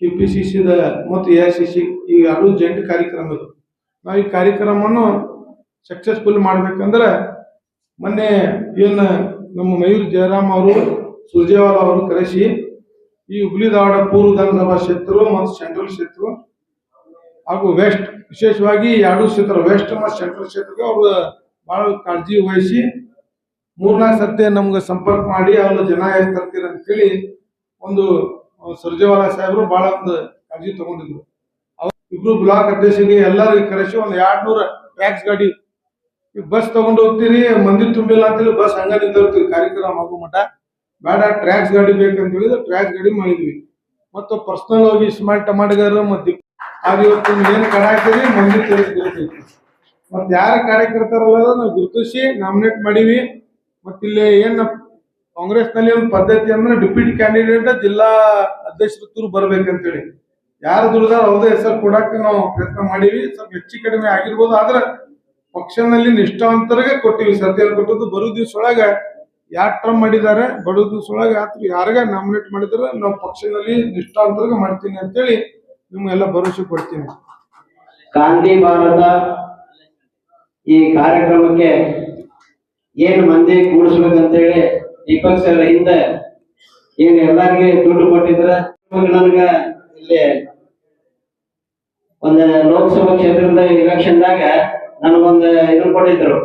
ಕೆ ಪಿ ಸಿ ಸಿದ ಮತ್ತು ಎ ಸಿ ಸಿ ಈ ಎರಡು ಜಂಟಿ ಕಾರ್ಯಕ್ರಮ ಇದು. ನಾವು ಈ ಕಾರ್ಯಕ್ರಮವನ್ನು ಸಕ್ಸಸ್ಫುಲ್ ಮಾಡ್ಬೇಕಂದ್ರೆ ಮೊನ್ನೆ ಏನು ನಮ್ಮ ಮಯೂರ್ ಜಯರಾಮ್ ಅವರು, ಸುರ್ಜೇವಾಲ ಅವರು ಕರೆಸಿ ಈ ಹುಬ್ಳಿ ಧಾರವಾಡ ಪೂರ್ವ ವಿಧಾನಸಭಾ ಕ್ಷೇತ್ರ ಮತ್ತು ಸೆಂಟ್ರಲ್ ಕ್ಷೇತ್ರ ಹಾಗೂ ವೆಸ್ಟ್, ವಿಶೇಷವಾಗಿ ಎರಡು ಕ್ಷೇತ್ರ, ವೆಸ್ಟ್ ಮತ್ತು ಸೆಂಟ್ರಲ್ ಕ್ಷೇತ್ರಕ್ಕೆ ಅವರು ಬಹಳ ಕಾಳಜಿ ವಹಿಸಿ ಮೂರ್ನಾಲ್ಕು ಸರ್ತಿ ನಮ್ಗೆ ಸಂಪರ್ಕ ಮಾಡಿ ಅವ್ರ ಜನ ಎಷ್ಟು ತರ್ತೀರ ಅಂತೇಳಿ ಒಂದು ಸುರ್ಜೇವಾಲ ಸಾಹೇಬರು ಬಹಳ ಒಂದು ಕಾಳಜಿ ತಗೊಂಡಿದ್ರು. ಅವ್ರು ಇಬ್ರು ಬ್ಲಾಕ್ ಅಧ್ಯಕ್ಷರಿಗೆ ಎಲ್ಲರಿಗೂ ಕರೆಸಿ ಒಂದು ಎರಡು ನೂರ ಟ್ಯಾಕ್ಸ್ ಗಾಡಿ ಬಸ್ ತಗೊಂಡು ಹೋಗ್ತೀರಿ, ಮಂದಿ ತುಂಬಿಲ್ಲ ಅಂತೇಳಿ ಬಸ್ ಹಂಗ ನಿಂತಿರ್ತೀವಿ ಕಾರ್ಯಕ್ರಮ ಆಗೋ ಮಟ್ಟ ಬೇಡ ಟ್ರ್ಯಾಕ್ಸ್ ಗಾಡಿ ಬೇಕಂತ ಹೇಳಿದ್ರೆ ಟ್ರ್ಯಾಕ್ಸ್ ಗಾಡಿ ಮಾಡಿದ್ವಿ. ಮತ್ತು ಪರ್ಸನಲ್ ಹೋಗಿ ಸ್ಮಾರ್ಟ್ ಟಮಾಟಗಾರ ಮತ್ತು ಆಗ ಇವತ್ತು ಏನು ಕಡ ಹಾಕ್ತೀವಿ ಮಂದಿ ತಿಳಿಸ್ಬಿಡ್ತೈತಿ ಮತ್ತೆ ಯಾರ ಕಾರ್ಯಕರ್ತರಲ್ಲ ನಾವು ಗುರುತಿಸಿ ನಾಮಿನೇಟ್ ಮಾಡೀವಿ. ಮತ್ತೆ ಇಲ್ಲಿ ಏನು ಕಾಂಗ್ರೆಸ್ನಲ್ಲಿ ಒಂದು ಪದ್ಧತಿ ಅಂದ್ರೆ ಡೆಪ್ಯೂಟಿ ಕ್ಯಾಂಡಿಡೇಟ್ ಜಿಲ್ಲಾ ಅಧ್ಯಕ್ಷರ ತೂರು ಬರ್ಬೇಕಂತೇಳಿ. ಯಾರು ದುಡ್ದಾರ ಅವ್ರದೇ ಹೆಸರು ಕೊಡಕ್ಕೆ ನಾವು ಪ್ರಯತ್ನ ಮಾಡೀವಿ. ಸ್ವಲ್ಪ ಹೆಚ್ಚು ಕಡಿಮೆ ಆಗಿರ್ಬೋದು, ಆದ್ರೆ ಪಕ್ಷನಲ್ಲಿ ನಿಷ್ಠಾವಂತರಿಗೆ ಕೊಟ್ಟಿವಿ. ಸದ್ಯ ಕೊಟ್ಟದ್ದು ಬರು ದಿವ್ಸ ಒಳಗೆ ಯಾರು ಟ್ರಮ್ ಮಾಡಿದ್ದಾರೆ ಬರೋ ದಿವ್ಸ ಯಾರಿಗ ನಾಮಿನೇಟ್ ಮಾಡಿದ್ರೆ ನಾವು ಪಕ್ಷದಲ್ಲಿ ನಿಷ್ಠಾವಂತರಿಗೆ ಮಾಡ್ತೀನಿ ಅಂತೇಳಿ ನಿಮ್ಗೆಲ್ಲ ಭರವಸೆ ಕೊಡ್ತೀನಿ. ಗಾಂಧಿ ಭಾರತ ಈ ಕಾರ್ಯಕ್ರಮಕ್ಕೆ ಏನು ಮಂದಿ ಕೂಡಿಸ್ಬೇಕಂತೇಳಿ ದೀಪಕ್ ಸರ್ ಹಿಂದೆ ಏನ್ ಎಲ್ಲಾರ್ಗೆ ದುಡ್ಡು ಕೊಟ್ಟಿದ್ರ ನನ್ಗ ಇಲ್ಲಿ ಒಂದ್ ಲೋಕಸಭಾ ಕ್ಷೇತ್ರದ ಇಲೆಕ್ಷನ್ದಾಗ ನನಗೊಂದ್ ಇದನ್ನ ಕೊಟ್ಟಿದ್ರು.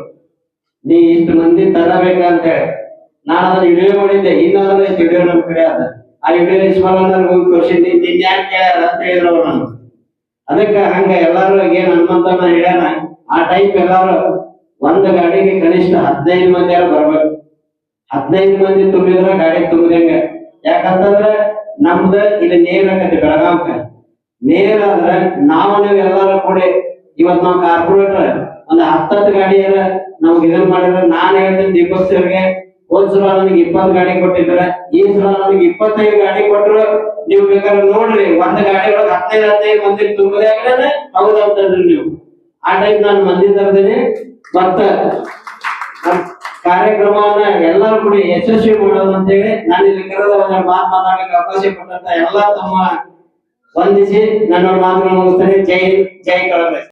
ನೀ ಇಷ್ಟು ಮಂದಿ ತರಬೇಕಂತ ಹೇಳಿ ನಾನು ಅದನ್ನ ಇಳಿಯೋ ಮಾಡಿದ್ದೆ ಇನ್ನೊಂದ್ರೆ ಇಳಿಯೋ ನಮ್ ಕಡೆ ಅದ ಆ ಇಸ್ಮಾಲ್ ಹೋಗಿ ನಿನ್ ಕೇಳ್ಯಾರ ಅಂತ ಹೇಳಿದ್ರು ನಾನು ಅದಕ್ಕ ಹಂಗ ಎಲ್ಲಾರು ಏನ್ ಹನುಮಂತನ ಹೇಳ್ಯಾನ ಆ ಟೈಪ್ ಎಲ್ಲಾರು ಒಂದ್ ಗಾಡಿಗೆ ಕನಿಷ್ಠ ಹದಿನೈದು ಮಂದಿ ಯಾರು ಬರ್ಬೇಕು. ಹದಿನೈದು ಮಂದಿ ತುಂಬಿದ್ರ ಗಾಡಿ ತುಂಬಿದಂಗ. ಯಾಕಂತಂದ್ರ ನಮ್ದ ಇಲ್ಲಿ ನೇರ ಆಕತಿ ಬೆಳಗಾವ್ಕ. ನೇರ ಅಂದ್ರ ನಾವು ಎಲ್ಲಾರು ಕೂಡಿ ಇವತ್ ನಾವ್ ಕಾರ್ಪೊರೇಟರ್, ಒಂದ್ ಹತ್ತತ್ತು ಗಾಡಿಯರ ನಮ್ಗೆ ಇದನ್ ಮಾಡಿದ್ರ ನಾನ್ ಹೇಳ್ತೀನಿ ದೀಪಕ್ ಹೋದ್ ಸಲ ನನಗೆ ಇಪ್ಪತ್ತು ಗಾಡಿ ಕೊಟ್ಟಿದ್ದಾರೆ ಈ ಸಲ ನನಗೆ ಇಪ್ಪತ್ತೈದು ಗಾಡಿ ಕೊಟ್ರು ನೀವು ಬೇಕಾದ್ರೆ ನೋಡ್ರಿ, ಒಂದ್ ಗಾಡಿ ಒಳಗೆ ಹದಿನೈದು ಹದಿನೈದು ಮಂದಿ ತುಂಬದೇ ಹೌದಂತಂದ್ರಿ ನೀವು. ಆ ಟೈಪ್ ನಾನು ಮಂದಿ ತರ್ದೇನೆ ಮತ್ತ ಕಾರ್ಯಕ್ರಮವನ್ನ ಎಲ್ಲರೂ ಕೂಡ ಯಶಸ್ವಿ ಮಾಡೋದು ಅಂತ ಹೇಳಿ ನಾನು ಇಲ್ಲಿ ಕರೆದ ಒಂದ್ ಮಾತು ಮಾತಾಡಕ್ಕೆ ಅವಕಾಶ ಕೊಟ್ಟಂತ ಎಲ್ಲಾ ತಮ್ಮ ವಂದಿಸಿ ನನ್ನ ಮಾತುಗಳನ್ನು ಮುಗಿಸ್ತೇನೆ. ಜೈ ಜೈ